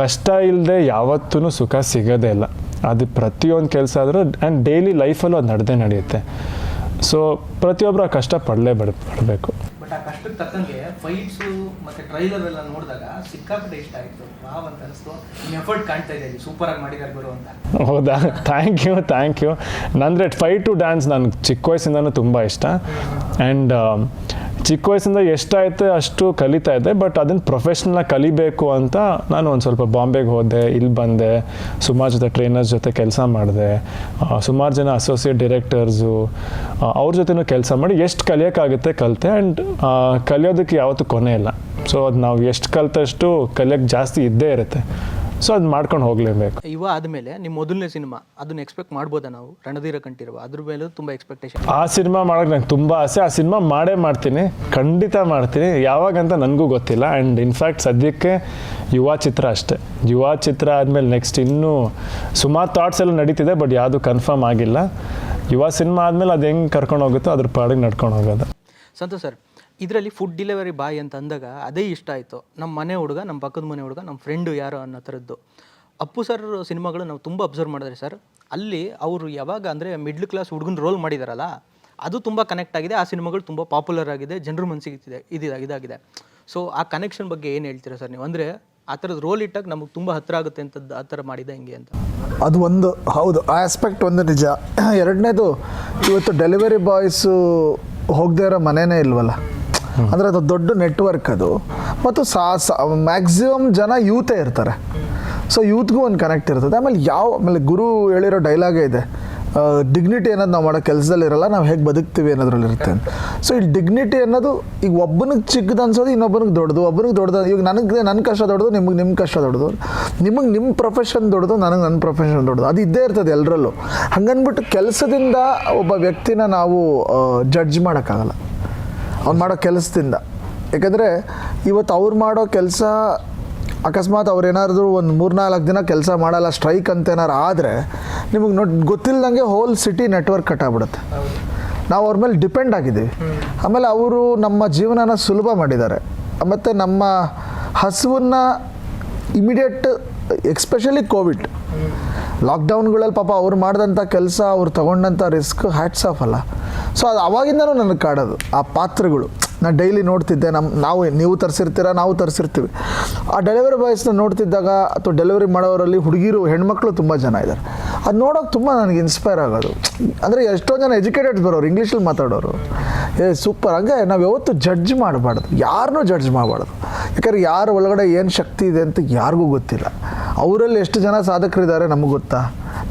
ಕಷ್ಟ ಇಲ್ಲದೆ ಯಾವತ್ತೂ ಸುಖ ಸಿಗೋದೇ ಇಲ್ಲ. ಅದು ಪ್ರತಿಯೊಂದು ಕೆಲಸ ಆದರೂ ಆ್ಯಂಡ್ ಡೈಲಿ ಲೈಫಲ್ಲೂ ಅದು ನಡೆದೇ ನಡೆಯುತ್ತೆ. ಸೊ ಪ್ರತಿಯೊಬ್ಬರು ಆ ಕಷ್ಟ ಪಡಲೇ ಬಡ ಪಡಬೇಕು. ಬಟ್ ಆ ಕಷ್ಟಕ್ಕೆ ತಕ್ಕಂಗೆ ಫೈಟ್ಸು ಮತ್ತೆ ಟ್ರೈಲರ್ ಎಲ್ಲ ನೋಡಿದಾಗ ಸಿಕ್ಕಾಪಟ್ಟೆ ಇಷ್ಟ ಆಯಿತು. ವಾವ್ ಅಂತ ಅನಿಸ್ತು. ನಿಮ್ಮ ಎಫರ್ಟ್ ಕಾಣ್ತಾ ಇದೆ. ಸೂಪರ್ ಆಗಿ ಮಾಡಿದ್ದಾರೆ ಗುರು ಅಂತ. ಹೌದಾ? ಥ್ಯಾಂಕ್ ಯು ಥ್ಯಾಂಕ್ ಯು ನಂದ್ರೆ ಫೈಟ್ ಟು ಡ್ಯಾನ್ಸ್ ನನಗೆ ಚಿಕ್ಕ ವಯಸ್ಸಿಂದನೂ ತುಂಬ ಇಷ್ಟ. ಆ್ಯಂಡ್ ಚಿಕ್ಕ ವಯಸ್ಸಿಂದ ಎಷ್ಟಾಯ್ತು ಅಷ್ಟು ಕಲಿತಾ ಇದ್ದೆ ಬಟ್ ಅದನ್ನು ಪ್ರೊಫೆಷ್ನಲಾಗಿ ಕಲಿಬೇಕು ಅಂತ ನಾನು ಒಂದು ಸ್ವಲ್ಪ ಬಾಂಬೆಗೆ ಹೋದೆ ಇಲ್ಲಿ ಬಂದೆ, ಸುಮಾರು ಜೊತೆ ಟ್ರೈನರ್ಸ್ ಜೊತೆ ಕೆಲಸ ಮಾಡಿದೆ ಸುಮಾರು ಜನ ಅಸೋಸಿಯೇಟ್ ಡೈರೆಕ್ಟರ್ಸು ಅವ್ರ ಜೊತೆನೂ ಕೆಲಸ ಮಾಡಿ ಎಷ್ಟು ಕಲಿಯೋಕ್ಕಾಗುತ್ತೆ ಕಲಿತೆ ಆ್ಯಂಡ್ ಕಲಿಯೋದಕ್ಕೆ ಯಾವತ್ತೂ ಕೊನೆ ಇಲ್ಲ. ಸೊ ಅದು ನಾವು ಎಷ್ಟು ಕಲಿತಷ್ಟು ಕಲಿಯೋಕ್ಕೆ ಜಾಸ್ತಿ ಇದ್ದೇ ಇರುತ್ತೆ. ಸೊ ಅದು ಮಾಡ್ಕೊಂಡು ಹೋಗಲೇಬೇಕು. ಇವ ಆದಮೇಲೆ ನಿಮ್ಮ ಮೊದಲನೇ ಸಿನಿಮಾ ಅದನ್ನ ಎಕ್ಸ್ಪೆಕ್ಟ್ ಮಾಡ್ಬೋದಾ ನಾವು? ರಣಧೀರ ಕಂಠೀರವ. ಅದ್ರ ಮೇಲೂ ತುಂಬ ಎಕ್ಸ್ಪೆಕ್ಟೇಷನ್ ಆ ಸಿನಿಮಾ ಮಾಡೋಕ್ಕೆ ನಂಗೆ ತುಂಬ ಆಸೆ. ಆ ಸಿನಿಮಾ ಮಾಡೇ ಮಾಡ್ತೀನಿ. ಖಂಡಿತ ಮಾಡ್ತೀನಿ. ಯಾವಾಗ ಅಂತ ನನಗೂ ಗೊತ್ತಿಲ್ಲ. ಆ್ಯಂಡ್ ಇನ್ಫ್ಯಾಕ್ಟ್ ಸದ್ಯಕ್ಕೆ ಯುವ ಚಿತ್ರ ಅಷ್ಟೇ. ಯುವ ಚಿತ್ರ ಆದಮೇಲೆ ನೆಕ್ಸ್ಟ್ ಇನ್ನೂ ಸುಮಾರು ಥಾಟ್ಸ್ ಎಲ್ಲ ನಡೀತಿದೆ ಬಟ್ ಯಾವುದು ಕನ್ಫರ್ಮ್ ಆಗಿಲ್ಲ. ಯುವ ಸಿನಿಮಾ ಆದಮೇಲೆ ಅದು ಹೆಂಗೆ ಕರ್ಕೊಂಡು ಹೋಗುತ್ತೋ ಅದ್ರ ಪಾಡಿಗೆ ನಡ್ಕೊಂಡು ಹೋಗೋದು. ಸಂತೋಷ್ ಸರ್ ಇದರಲ್ಲಿ ಫುಡ್ ಡೆಲಿವರಿ ಬಾಯ್ ಅಂತ ಅಂದಾಗ ಅದೇ ಇಷ್ಟ ಆಯಿತು. ನಮ್ಮ ಮನೆ ಹುಡುಗ ನಮ್ಮ ಪಕ್ಕದ ಮನೆ ಹುಡುಗ ನಮ್ಮ ಫ್ರೆಂಡು ಯಾರು ಅನ್ನೋ ಥರದ್ದು. ಅಪ್ಪು ಸರ್ ಸಿನಿಮಾಗಳು ನಾವು ತುಂಬ ಅಬ್ಸರ್ವ್ ಮಾಡಿದ್ರೆ ಸರ್ ಅಲ್ಲಿ ಅವರು ಯಾವಾಗ ಅಂದರೆ ಮಿಡ್ಲ್ ಕ್ಲಾಸ್ ಹುಡುಗನ ರೋಲ್ ಮಾಡಿದಾರಲ್ಲ, ಅದು ತುಂಬ ಕನೆಕ್ಟ್ ಆಗಿದೆ. ಆ ಸಿನಿಮಾಗಳು ತುಂಬ ಪಾಪ್ಯುಲರ್ ಆಗಿದೆ. ಜನರ ಮನಸ್ಸಿಗೆ ಇದು ಇದಾಗಿದೆ. ಸೊ ಆ ಕನೆಕ್ಷನ್ ಬಗ್ಗೆ ಏನು ಹೇಳ್ತೀರಾ ಸರ್ ನೀವು? ಅಂದರೆ ಆ ಥರದ ರೋಲ್ ಇಟ್ಟಾಗ ನಮಗೆ ತುಂಬ ಹತ್ತಿರ ಆಗುತ್ತೆ ಅಂತದ್ದು ಆ ಥರ ಮಾಡಿದೆ ಹೆಂಗೆ ಅಂತ? ಅದು ಒಂದು, ಹೌದು, ಆ ಆಸ್ಪೆಕ್ಟ್ ಒಂದು ನಿಜ. ಎರಡನೇದು, ಇವತ್ತು ಡೆಲಿವರಿ ಬಾಯ್ಸು ಹೋಗದೇ ಇರೋ ಮನೆಯೇ ಇಲ್ವಲ್ಲ? ಅಂದರೆ ಅದು ದೊಡ್ಡ ನೆಟ್ವರ್ಕ್ ಅದು. ಮತ್ತು ಸಾ ಮ್ಯಾಕ್ಸಿಮಮ್ ಜನ ಯೂತೇ ಇರ್ತಾರೆ. ಸೊ ಯೂತ್ಗೂ ಒಂದು ಕನೆಕ್ಟ್ ಇರ್ತದೆ. ಆಮೇಲೆ ಯಾವ, ಆಮೇಲೆ ಗುರು ಹೇಳಿರೋ ಡೈಲಾಗೇ ಇದೆ. ಡಿಗ್ನಿಟಿ ಅನ್ನೋದು ನಾವು ಮಾಡೋ ಕೆಲಸದಲ್ಲಿ ಇರಲ್ಲ, ನಾವು ಹೇಗೆ ಬದುಕ್ತೀವಿ ಅನ್ನೋದ್ರಲ್ಲಿ ಇರುತ್ತೆ ಸೊ ಈ ಡಿಗ್ನಿಟಿ ಅನ್ನೋದು ಈಗ ಒಬ್ಬನಿಗೆ ಚಿಕ್ಕದು ಅನ್ಸೋದು, ಇನ್ನೊಬ್ಬನಿಗೆ ದೊಡ್ಡದು. ಒಬ್ಬನಿಗೆ ದೊಡ್ಡದು ಈಗ ನನಗೆ ನನ್ನ ಕಷ್ಟ ದೊಡ್ಡದು, ನಿಮಗೆ ನಿಮ್ಮ ಕಷ್ಟ ದೊಡ್ಡದು. ನಿಮಗೆ ನಿಮ್ಮ ಪ್ರೊಫೆಷನ್ ದೊಡ್ಡದು, ನನಗೆ ನನ್ನ ಪ್ರೊಫೆಷನ್ ದೊಡ್ಡದು. ಅದು ಇದ್ದೇ ಇರ್ತದೆ ಎಲ್ಲರಲ್ಲೂ ಹಂಗನ್ಬಿಟ್ಟು ಕೆಲಸದಿಂದ ಒಬ್ಬ ವ್ಯಕ್ತಿನ ನಾವು ಜಡ್ಜ್ ಮಾಡೋಕ್ಕಾಗಲ್ಲ. ಅವ್ನು ಮಾಡೋ ಕೆಲಸದಿಂದ. ಯಾಕಂದರೆ ಇವತ್ತು ಅವ್ರು ಮಾಡೋ ಕೆಲಸ ಅಕಸ್ಮಾತ್ ಅವ್ರು ಏನಾದರೂ ಒಂದು ಮೂರ್ನಾಲ್ಕು ದಿನ ಕೆಲಸ ಮಾಡಲ್ಲ, ಸ್ಟ್ರೈಕ್ ಅಂತ ಏನಾರು ಆದರೆ ನಿಮಗೆ ನೋಡಿ ಗೊತ್ತಿಲ್ಲದಂಗೆ ಹೋಲ್ ಸಿಟಿ ನೆಟ್ವರ್ಕ್ ಕಟ್ಟಾಗ್ಬಿಡುತ್ತೆ ನಾವು ಅವ್ರ ಮೇಲೆ ಡಿಪೆಂಡ್ ಆಗಿದ್ದೀವಿ. ಆಮೇಲೆ ಅವರು ನಮ್ಮ ಜೀವನನ ಸುಲಭ ಮಾಡಿದ್ದಾರೆ. ಮತ್ತು ನಮ್ಮ ಹಸುವನ್ನು ಇಮಿಡಿಯೇಟ್ ಎಕ್ಸ್ಪೆಷಲಿ ಕೋವಿಡ್ ಲಾಕ್ಡೌನ್ಗಳಲ್ಲಿ ಪಾಪ ಅವ್ರು ಮಾಡಿದಂಥ ಕೆಲಸ, ಅವ್ರು ತೊಗೊಂಡಂಥ ರಿಸ್ಕ್ ಹ್ಯಾಟ್ಸ್ ಆಫ್ ಅಲ್ಲ. ಸೊ ಅದು ಅವಾಗಿಂದನೂ ನನಗೆ ಕಾಡೋದು, ಆ ಪಾತ್ರಗಳು. ನಾನು ಡೈಲಿ ನೋಡ್ತಿದ್ದೆ ನಮ್ಮ ನಾವು, ನೀವು ತರಿಸಿರ್ತೀರ, ನಾವು ತರಿಸಿರ್ತೀವಿ. ಆ ಡೆಲಿವರಿ ಬಾಯ್ಸ್ನ ನೋಡ್ತಿದ್ದಾಗ ಅಥವಾ ಡೆಲಿವರಿ ಮಾಡೋರಲ್ಲಿ ಹುಡುಗಿರು, ಹೆಣ್ಮಕ್ಳು ತುಂಬ ಜನ ಇದ್ದಾರೆ ಅದು ನೋಡೋಕೆ ತುಂಬ ನನಗೆ ಇನ್ಸ್ಪೈರ್ ಆಗೋದು. ಅಂದರೆ ಎಷ್ಟೋ ಜನ ಎಜುಕೇಟೆಡ್ ಬರೋರು ಇಂಗ್ಲೀಷಲ್ಲಿ ಮಾತಾಡೋರು. ಏ ಸೂಪರ್ ಹಂಗೆ ನಾವು ಯಾವತ್ತು ಜಡ್ಜ್ ಮಾಡಬಾರ್ದು. ಯಾರನ್ನೂ ಜಡ್ಜ್ ಮಾಡಬಾರ್ದು. ಯಾಕಂದ್ರೆ ಯಾರ ಒಳಗಡೆ ಏನು ಶಕ್ತಿ ಇದೆ ಅಂತ ಯಾರಿಗೂ ಗೊತ್ತಿಲ್ಲ. ಅವರಲ್ಲಿ ಎಷ್ಟು ಜನ ಸಾಧಕರಿದ್ದಾರೆ ನಮಗೆ ಗೊತ್ತಾ?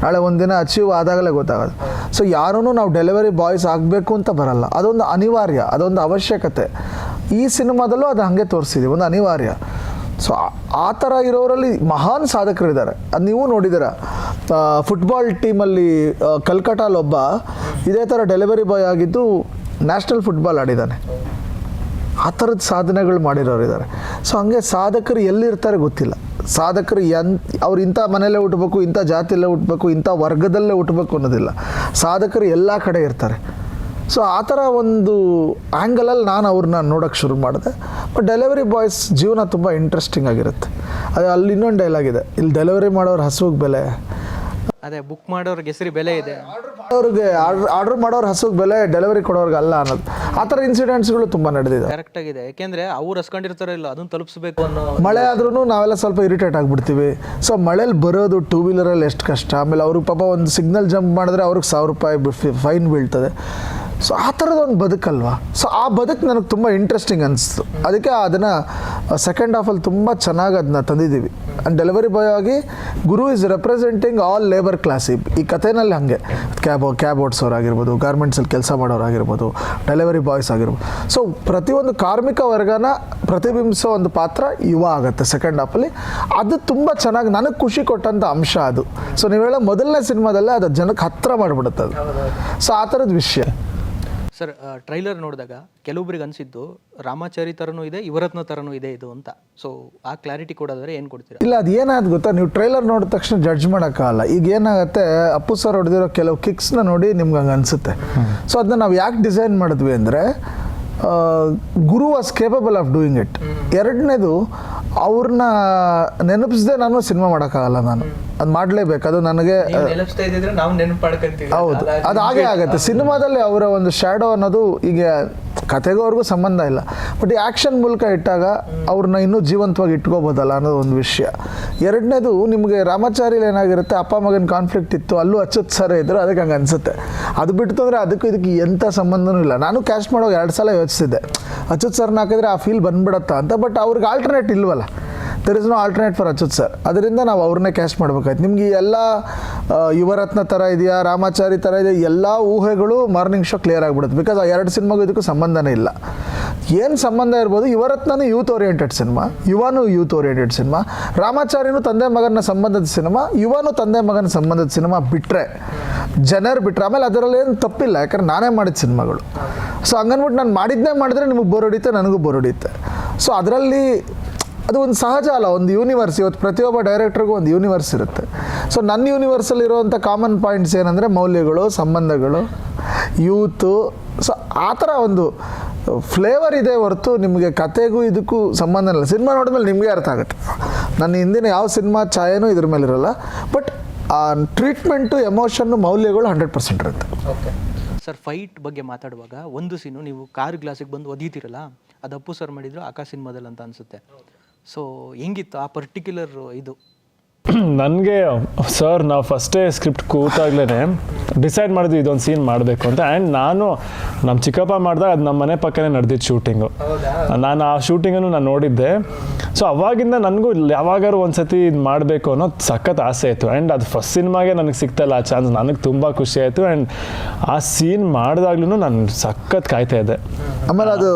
ನಾಳೆ ಒಂದಿನ ಅಚೀವ್ ಆದಾಗಲೇ ಗೊತ್ತಾಗೋದು. ಸೊ ಯಾರೂ ನಾವು ಡೆಲಿವರಿ ಬಾಯ್ಸ್ ಆಗಬೇಕು ಅಂತ ಬರಲ್ಲ. ಅದೊಂದು ಅನಿವಾರ್ಯ, ಅದೊಂದು ಅವಶ್ಯಕತೆ. ಈ ಸಿನಿಮಾದಲ್ಲೂ ಅದು ಹಾಗೆ ತೋರಿಸಿದೆ, ಒಂದು ಅನಿವಾರ್ಯ. ಸೊ ಆ ಥರ ಇರೋರಲ್ಲಿ ಮಹಾನ್ ಸಾಧಕರಿದ್ದಾರೆ. ಅದು ನೀವು ನೋಡಿದ್ದೀರ? ಫುಟ್ಬಾಲ್ ಟೀಮಲ್ಲಿ ಕಲ್ಕಟ್ಟಾಲೊಬ್ಬ ಇದೇ ಥರ ಡೆಲಿವರಿ ಬಾಯ್ ಆಗಿದ್ದು ನ್ಯಾಷನಲ್ ಫುಟ್ಬಾಲ್ ಆಡಿದ್ದಾನೆ. ಆ ಥರದ ಸಾಧನೆಗಳು ಮಾಡಿರೋರು ಇದ್ದಾರೆ ಸೊ ಹಂಗೆ ಸಾಧಕರು ಎಲ್ಲಿರ್ತಾರೆ ಗೊತ್ತಿಲ್ಲ. ಸಾಧಕರು ಎನ್, ಅವ್ರು ಇಂಥ ಮನೆಯಲ್ಲೇ ಹುಟ್ಟಬೇಕು ಇಂಥ ಜಾತಿಯಲ್ಲೇ ಹುಟ್ಟಬೇಕು ಇಂಥ ವರ್ಗದಲ್ಲೇ ಹುಟ್ಟಬೇಕು ಅನ್ನೋದಿಲ್ಲ. ಸಾಧಕರು ಎಲ್ಲ ಕಡೆ ಇರ್ತಾರೆ. ಸೊ ಆ ಥರ ಒಂದು ಆ್ಯಂಗಲಲ್ಲಿ ನಾನು ಅವ್ರನ್ನ ನೋಡೋಕ್ಕೆ ಶುರು ಮಾಡಿದೆ. ಬಟ್ ಡೆಲಿವರಿ ಬಾಯ್ಸ್ ಜೀವನ ತುಂಬ ಇಂಟ್ರೆಸ್ಟಿಂಗ್ ಆಗಿರುತ್ತೆ. ಅದು ಅಲ್ಲಿ ಇನ್ನೊಂದು ಡೈಲಾಗ್ ಇದೆ. ಇಲ್ಲಿ ಡೆಲಿವರಿ ಮಾಡೋರು ಹಸುವಿಗೆ ಬೆಲೆ ಅದೇ ಬುಕ್ ಮಾಡೋರ್ಗೆ ಹೆಸರಿ ಬೆಲೆ ಇದೆ. ಅವ್ರಿಗೆ ಆರ್ಡರ್ ಆರ್ಡ್ರ್ ಮಾಡೋರು ಹಸುವಿಗೆ ಬೆಲೆ ಡೆಲಿವರಿ ಕೊಡೋರ್ಗೆ ಅಲ್ಲ ಅನ್ನೋದು. ಆ ಥರ ಇನ್ಸಿಡೆಂಟ್ಸ್ಗಳು ತುಂಬ ನಡೆದಿದೆ. ಕರೆಕ್ಟ್ ಆಗಿದೆ. ಯಾಕೆಂದ್ರೆ ಅವ್ರು ಹಸ್ಕೊಂಡಿರ್ತಾರೋ ಇಲ್ಲ ಅದನ್ನ ತಲುಪಿಸ್ಬೇಕು ಅನ್ನೋ ಮಳೆ ಆದ್ರೂ ನಾವೆಲ್ಲ ಸ್ವಲ್ಪ ಇರಿಟೇಟ್ ಆಗಿಬಿಡ್ತೀವಿ. ಸೊ ಮಳೇಲಿ ಬರೋದು ಟೂ ವೀಲರಲ್ಲಿ ಎಷ್ಟು ಕಷ್ಟ. ಆಮೇಲೆ ಅವ್ರಿಗೆ ಪಾಪ ಒಂದು ಸಿಗ್ನಲ್ ಜಂಪ್ ಮಾಡಿದ್ರೆ ಅವ್ರಿಗೆ ಸಾವಿರ ರೂಪಾಯಿ ಫೈನ್ ಬೀಳ್ತದೆ. ಸೊ ಆ ಥರದ ಒಂದು ಬದುಕಲ್ವಾ? ಸೊ ಆ ಬದುಕು ನನಗೆ ತುಂಬ ಇಂಟ್ರೆಸ್ಟಿಂಗ್ ಅನಿಸ್ತು. ಅದಕ್ಕೆ ಅದನ್ನು ಸೆಕೆಂಡ್ ಹಾಫಲ್ಲಿ ತುಂಬ ಚೆನ್ನಾಗಿ ಅದನ್ನ ತಂದಿದ್ದೀವಿ. ಆ್ಯಂಡ್ ಡೆಲಿವರಿ ಬಾಯ್ ಆಗಿ Guru is representing all labour class ಈ ಕಥೆನಲ್ಲಿ ಹಾಗೆ. ಕ್ಯಾಬ್ ಕ್ಯಾಬ್ ಓಡಿಸೋರಾಗಿರ್ಬೋದು ಗಾರ್ಮೆಂಟ್ಸಲ್ಲಿ ಕೆಲಸ ಮಾಡೋರಾಗಿರ್ಬೋದು ಡೆಲಿವರಿ ಬಾಯ್ಸ್ ಆಗಿರ್ಬೋದು. ಸೊ ಪ್ರತಿಯೊಂದು ಕಾರ್ಮಿಕ ವರ್ಗನ ಪ್ರತಿಬಿಂಬಿಸೋ ಒಂದು ಪಾತ್ರ ಯುವ ಆಗುತ್ತೆ ಸೆಕೆಂಡ್ ಹಾಫಲ್ಲಿ ಅದು ತುಂಬ ಚೆನ್ನಾಗಿ, ನನಗೆ ಖುಷಿ ಕೊಟ್ಟಂಥ ಅಂಶ ಅದು. ಸೊ ನೀವು ಹೇಳೋ ಮೊದಲನೇ ಸಿನಿಮಾದಲ್ಲೇ ಅದು ಜನಕ್ಕೆ ಹತ್ತಿರ ಮಾಡಿಬಿಡುತ್ತೆ ಅದು. ಸೊ ಆ ಥರದ ವಿಷಯ. ಸರ್ ಟ್ರೈಲರ್ ನೋಡಿದಾಗ ಕೆಲವೊಬ್ರಿಗೆ ಅನಿಸಿದ್ದು ರಾಮಾಚಾರಿ ಇದೆ ಯುವರತ್ನ ಥರನೂ ಇದೆ ಇದು ಅಂತ. ಸೊ ಆ ಕ್ಲಾರಿಟಿ ಕೊಡೋದಾದ್ರೆ ಏನು ಕೊಡ್ತೀರಾ? ಇಲ್ಲ, ಅದು ಏನಾದ್ ಗೊತ್ತಾ? ನೀವು ಟ್ರೈಲರ್ ನೋಡಿದ ತಕ್ಷಣ ಜಡ್ಜ್ ಮಾಡೋಕ್ಕಾಗಲ್ಲ ಈಗ ಏನಾಗುತ್ತೆ, ಅಪ್ಪು ಸರ್ ಹೊಡೆದಿರೋ ಕೆಲವು ಕಿಕ್ಸ್ನ ನೋಡಿ ನಿಮ್ಗೆ ಹಂಗೆ ಅನಿಸುತ್ತೆ. ಸೊ ಅದನ್ನ ನಾವು ಯಾಕೆ ಡಿಸೈನ್ ಮಾಡಿದ್ವಿ ಅಂದರೆ Guru was capable of doing it ಎರಡನೇದು ಅವ್ರನ್ನ ನೆನಪಿಸದೆ ನಾನು ಸಿನಿಮಾ ಮಾಡೋಕ್ಕಾಗಲ್ಲ ನಾನು. ಅದು ಮಾಡಲೇಬೇಕು. ಅದು ನನಗೆ ಹೌದು. ಅದು ಹಾಗೆ ಆಗುತ್ತೆ. ಸಿನಿಮಾದಲ್ಲಿ ಅವರ ಒಂದು ಶ್ಯಾಡೋ ಅನ್ನೋದು ಈಗ ಕತೆಗೂ ಅವ್ರಿಗೂ ಸಂಬಂಧ ಇಲ್ಲ. ಬಟ್ ಈ ಆ್ಯಕ್ಷನ್ ಮೂಲಕ ಇಟ್ಟಾಗ ಅವ್ರನ್ನ ಇನ್ನೂ ಜೀವಂತವಾಗಿ ಇಟ್ಕೋಬೋದಲ್ಲ ಅನ್ನೋದು ಒಂದು ವಿಷಯ. ಎರಡನೇದು ನಿಮಗೆ ರಾಮಾಚಾರಿಲಿ ಏನಾಗಿರುತ್ತೆ ಅಪ್ಪ ಮಗನ ಕಾನ್ಫ್ಲಿಕ್ಟ್ ಇತ್ತು ಅಲ್ಲೂ ಅಚ್ಚುತ್ ಸರ್ ಇದ್ರು ಅದಕ್ಕೆ ಹಂಗೆ ಅನಿಸುತ್ತೆ ಅದು ಬಿಟ್ಟು ಅಂದರೆ ಅದಕ್ಕೂ ಇದಕ್ಕೆ ಎಂಥ ಸಂಬಂಧನೂ ಇಲ್ಲ. ನಾನು ಕ್ಯಾಶ್ ಮಾಡೋ ಎರಡು ಸಲ ಯೋಚಿಸಿದ್ದೆ ಅಚ್ಯುತ್ ಸರ್ನ ಹಾಕಿದ್ರೆ ಆ ಫೀಲ್ ಬಂದ್ಬಿಡತ್ತಾ ಅಂತ ಬಟ್ ಅವ್ರಿಗೆ ಆಲ್ಟರ್ನೇಟ್ ಇಲ್ವಲ್ಲ? There is no alternate for Achyuth sir ಅದರಿಂದ ನಾವು ಅವ್ರನ್ನೇ ಕ್ಯಾಶ್ ಮಾಡ್ಬೇಕಾಯ್ತು. ನಿಮ್ಗೆ ಎಲ್ಲ ಯುವರತ್ನ ಥರ ಇದೆಯಾ, ರಾಮಾಚಾರಿ ಥರ ಇದೆಯಾ, ಎಲ್ಲ ಊಹೆಗಳು ಮಾರ್ನಿಂಗ್ ಶೋ ಕ್ಲಿಯರ್ ಆಗಿಬಿಡುತ್ತೆ. ಬಿಕಾಸ್ ಆ ಎರಡು ಸಿನಿಮಾಗೂ ಇದಕ್ಕೂ ಸಂಬಂಧನೇ ಇಲ್ಲ. ಏನು ಸಂಬಂಧ ಇರ್ಬೋದು, ಯುವರತ್ನನೂ ಯೂತ್ ಓರಿಯೆಂಟೆಡ್ ಸಿನಿಮಾ ಯುವನು ಯೂತ್ ಓರಿಯೆಂಟೆಡ್ ಸಿನಿಮಾ ರಾಮಾಚಾರಿನೂ ತಂದೆ ಮಗನ ಸಂಬಂಧದ ಸಿನಿಮಾ ಯುವನು ತಂದೆ ಮಗನ ಸಂಬಂಧದ ಸಿನಿಮಾ ಬಿಟ್ಟರೆ ಜನರು ಬಿಟ್ಟರೆ ಆಮೇಲೆ ಅದರಲ್ಲಿ ಏನು ತಪ್ಪಿಲ್ಲ. ಯಾಕಂದ್ರೆ ನಾನೇ ಮಾಡಿದ ಸಿನಿಮಾಗಳು ಸೊ ಹಂಗನ್ಬಿಟ್ಟು ನಾನು ಮಾಡಿದ್ದೇ ಮಾಡಿದ್ರೆ ನಿಮಗೆ ಬೋರ್ ಹೊಡಿಯುತ್ತೆ, ನನಗೂ ಬೋರ್ ಹೊಡಿಯುತ್ತೆ. ಸೊ ಅದರಲ್ಲಿ ಅದು ಒಂದು ಸಹಜ ಅಲ್ಲ, ಒಂದು ಯೂನಿವರ್ಸ್ ಇವತ್ತು ಪ್ರತಿಯೊಬ್ಬ ಡೈರೆಕ್ಟ್ರಿಗೂ ಒಂದು ಯೂನಿವರ್ಸ್ ಇರುತ್ತೆ. ಸೊ ನನ್ನ ಯೂನಿವರ್ಸಲ್ಲಿ ಇರುವಂಥ ಕಾಮನ್ ಪಾಯಿಂಟ್ಸ್ ಏನಂದರೆ ಮೌಲ್ಯಗಳು, ಸಂಬಂಧಗಳು ಯೂತು ಸೊ ಆ ಥರ ಒಂದು ಫ್ಲೇವರ್ ಇದೆ ಹೊರತು ನಿಮಗೆ ಕತೆಗೂ ಇದಕ್ಕೂ ಸಂಬಂಧ ಇಲ್ಲ. ಸಿನಿಮಾ ನೋಡಿದ್ಮೇಲೆ ನಿಮಗೆ ಅರ್ಥ ಆಗುತ್ತೆ. ನನ್ನ ಹಿಂದಿನ ಯಾವ ಸಿನಿಮಾ ಛಾಯೆನೂ ಇದ್ರ ಮೇಲೆ ಇರಲ್ಲ ಬಟ್ ಟ್ರೀಟ್ಮೆಂಟು ಎಮೋಷನ್ನು ಮೌಲ್ಯಗಳು ಹಂಡ್ರೆಡ್ ಪರ್ಸೆಂಟ್ ಇರುತ್ತೆ. ಓಕೆ ಸರ್ ಫೈಟ್ ಬಗ್ಗೆ ಮಾತಾಡುವಾಗ ಒಂದು ಸೀನು ನೀವು ಕಾರ್ ಗ್ಲಾಸಿಗೆ ಬಂದು ಒದೀತಿರಲ್ಲ, ಅದು ಅಪ್ಪು ಸರ್ ಮಾಡಿದ್ರು ಆಕಾಶ್ ಸಿನಿಮಾದಲ್ಲಿ ಅಂತ ಅನಿಸುತ್ತೆ. ಸೊ ಹೆಂಗಿತ್ತು ಆ ಪರ್ಟಿಕ್ಯುಲರ್ ಇದು? *clears throat* ನನಗೆ ಸರ್ ನಾವು ಫಸ್ಟೇ ಸ್ಕ್ರಿಪ್ಟ್ ಕೂತಾಗ್ಲೇ ಡಿಸೈಡ್ ಮಾಡಿದ್ವಿ ಇದೊಂದು ಸೀನ್ ಮಾಡಬೇಕು ಅಂತ. ಆ್ಯಂಡ್ ನಾನು ನಮ್ಮ ಚಿಕ್ಕಪ್ಪ ಮಾಡಿದಾಗ ಅದು ನಮ್ಮ ಮನೆ ಪಕ್ಕನೇ ನಡೆದಿದ್ದು ಶೂಟಿಂಗು. ನಾನು ಆ ಶೂಟಿಂಗನ್ನು ನಾನು ನೋಡಿದ್ದೆ. ಸೊ ಅವಾಗಿಂದ ನನಗೂ ಯಾವಾಗಾರು ಒಂದು ಸತಿ ಇದು ಮಾಡಬೇಕು ಅನ್ನೋ ಸಖತ್ ಆಸೆ ಇತ್ತು. ಆ್ಯಂಡ್ ಅದು ಫಸ್ಟ್ ಸಿನಿಮಾಗೆ ನನಗೆ ಸಿಗ್ತಲ್ಲ ಆ ಚಾನ್ಸ್ ನನಗೆ ತುಂಬ ಖುಷಿ ಆಯಿತು. ಆ್ಯಂಡ್ ಆ ಸೀನ್ ಮಾಡಿದಾಗ್ಲೂ ನಾನು ಸಖತ್ ಕಾಯ್ತಾ ಇದ್ದೆ. ಆಮೇಲೆ ಅದು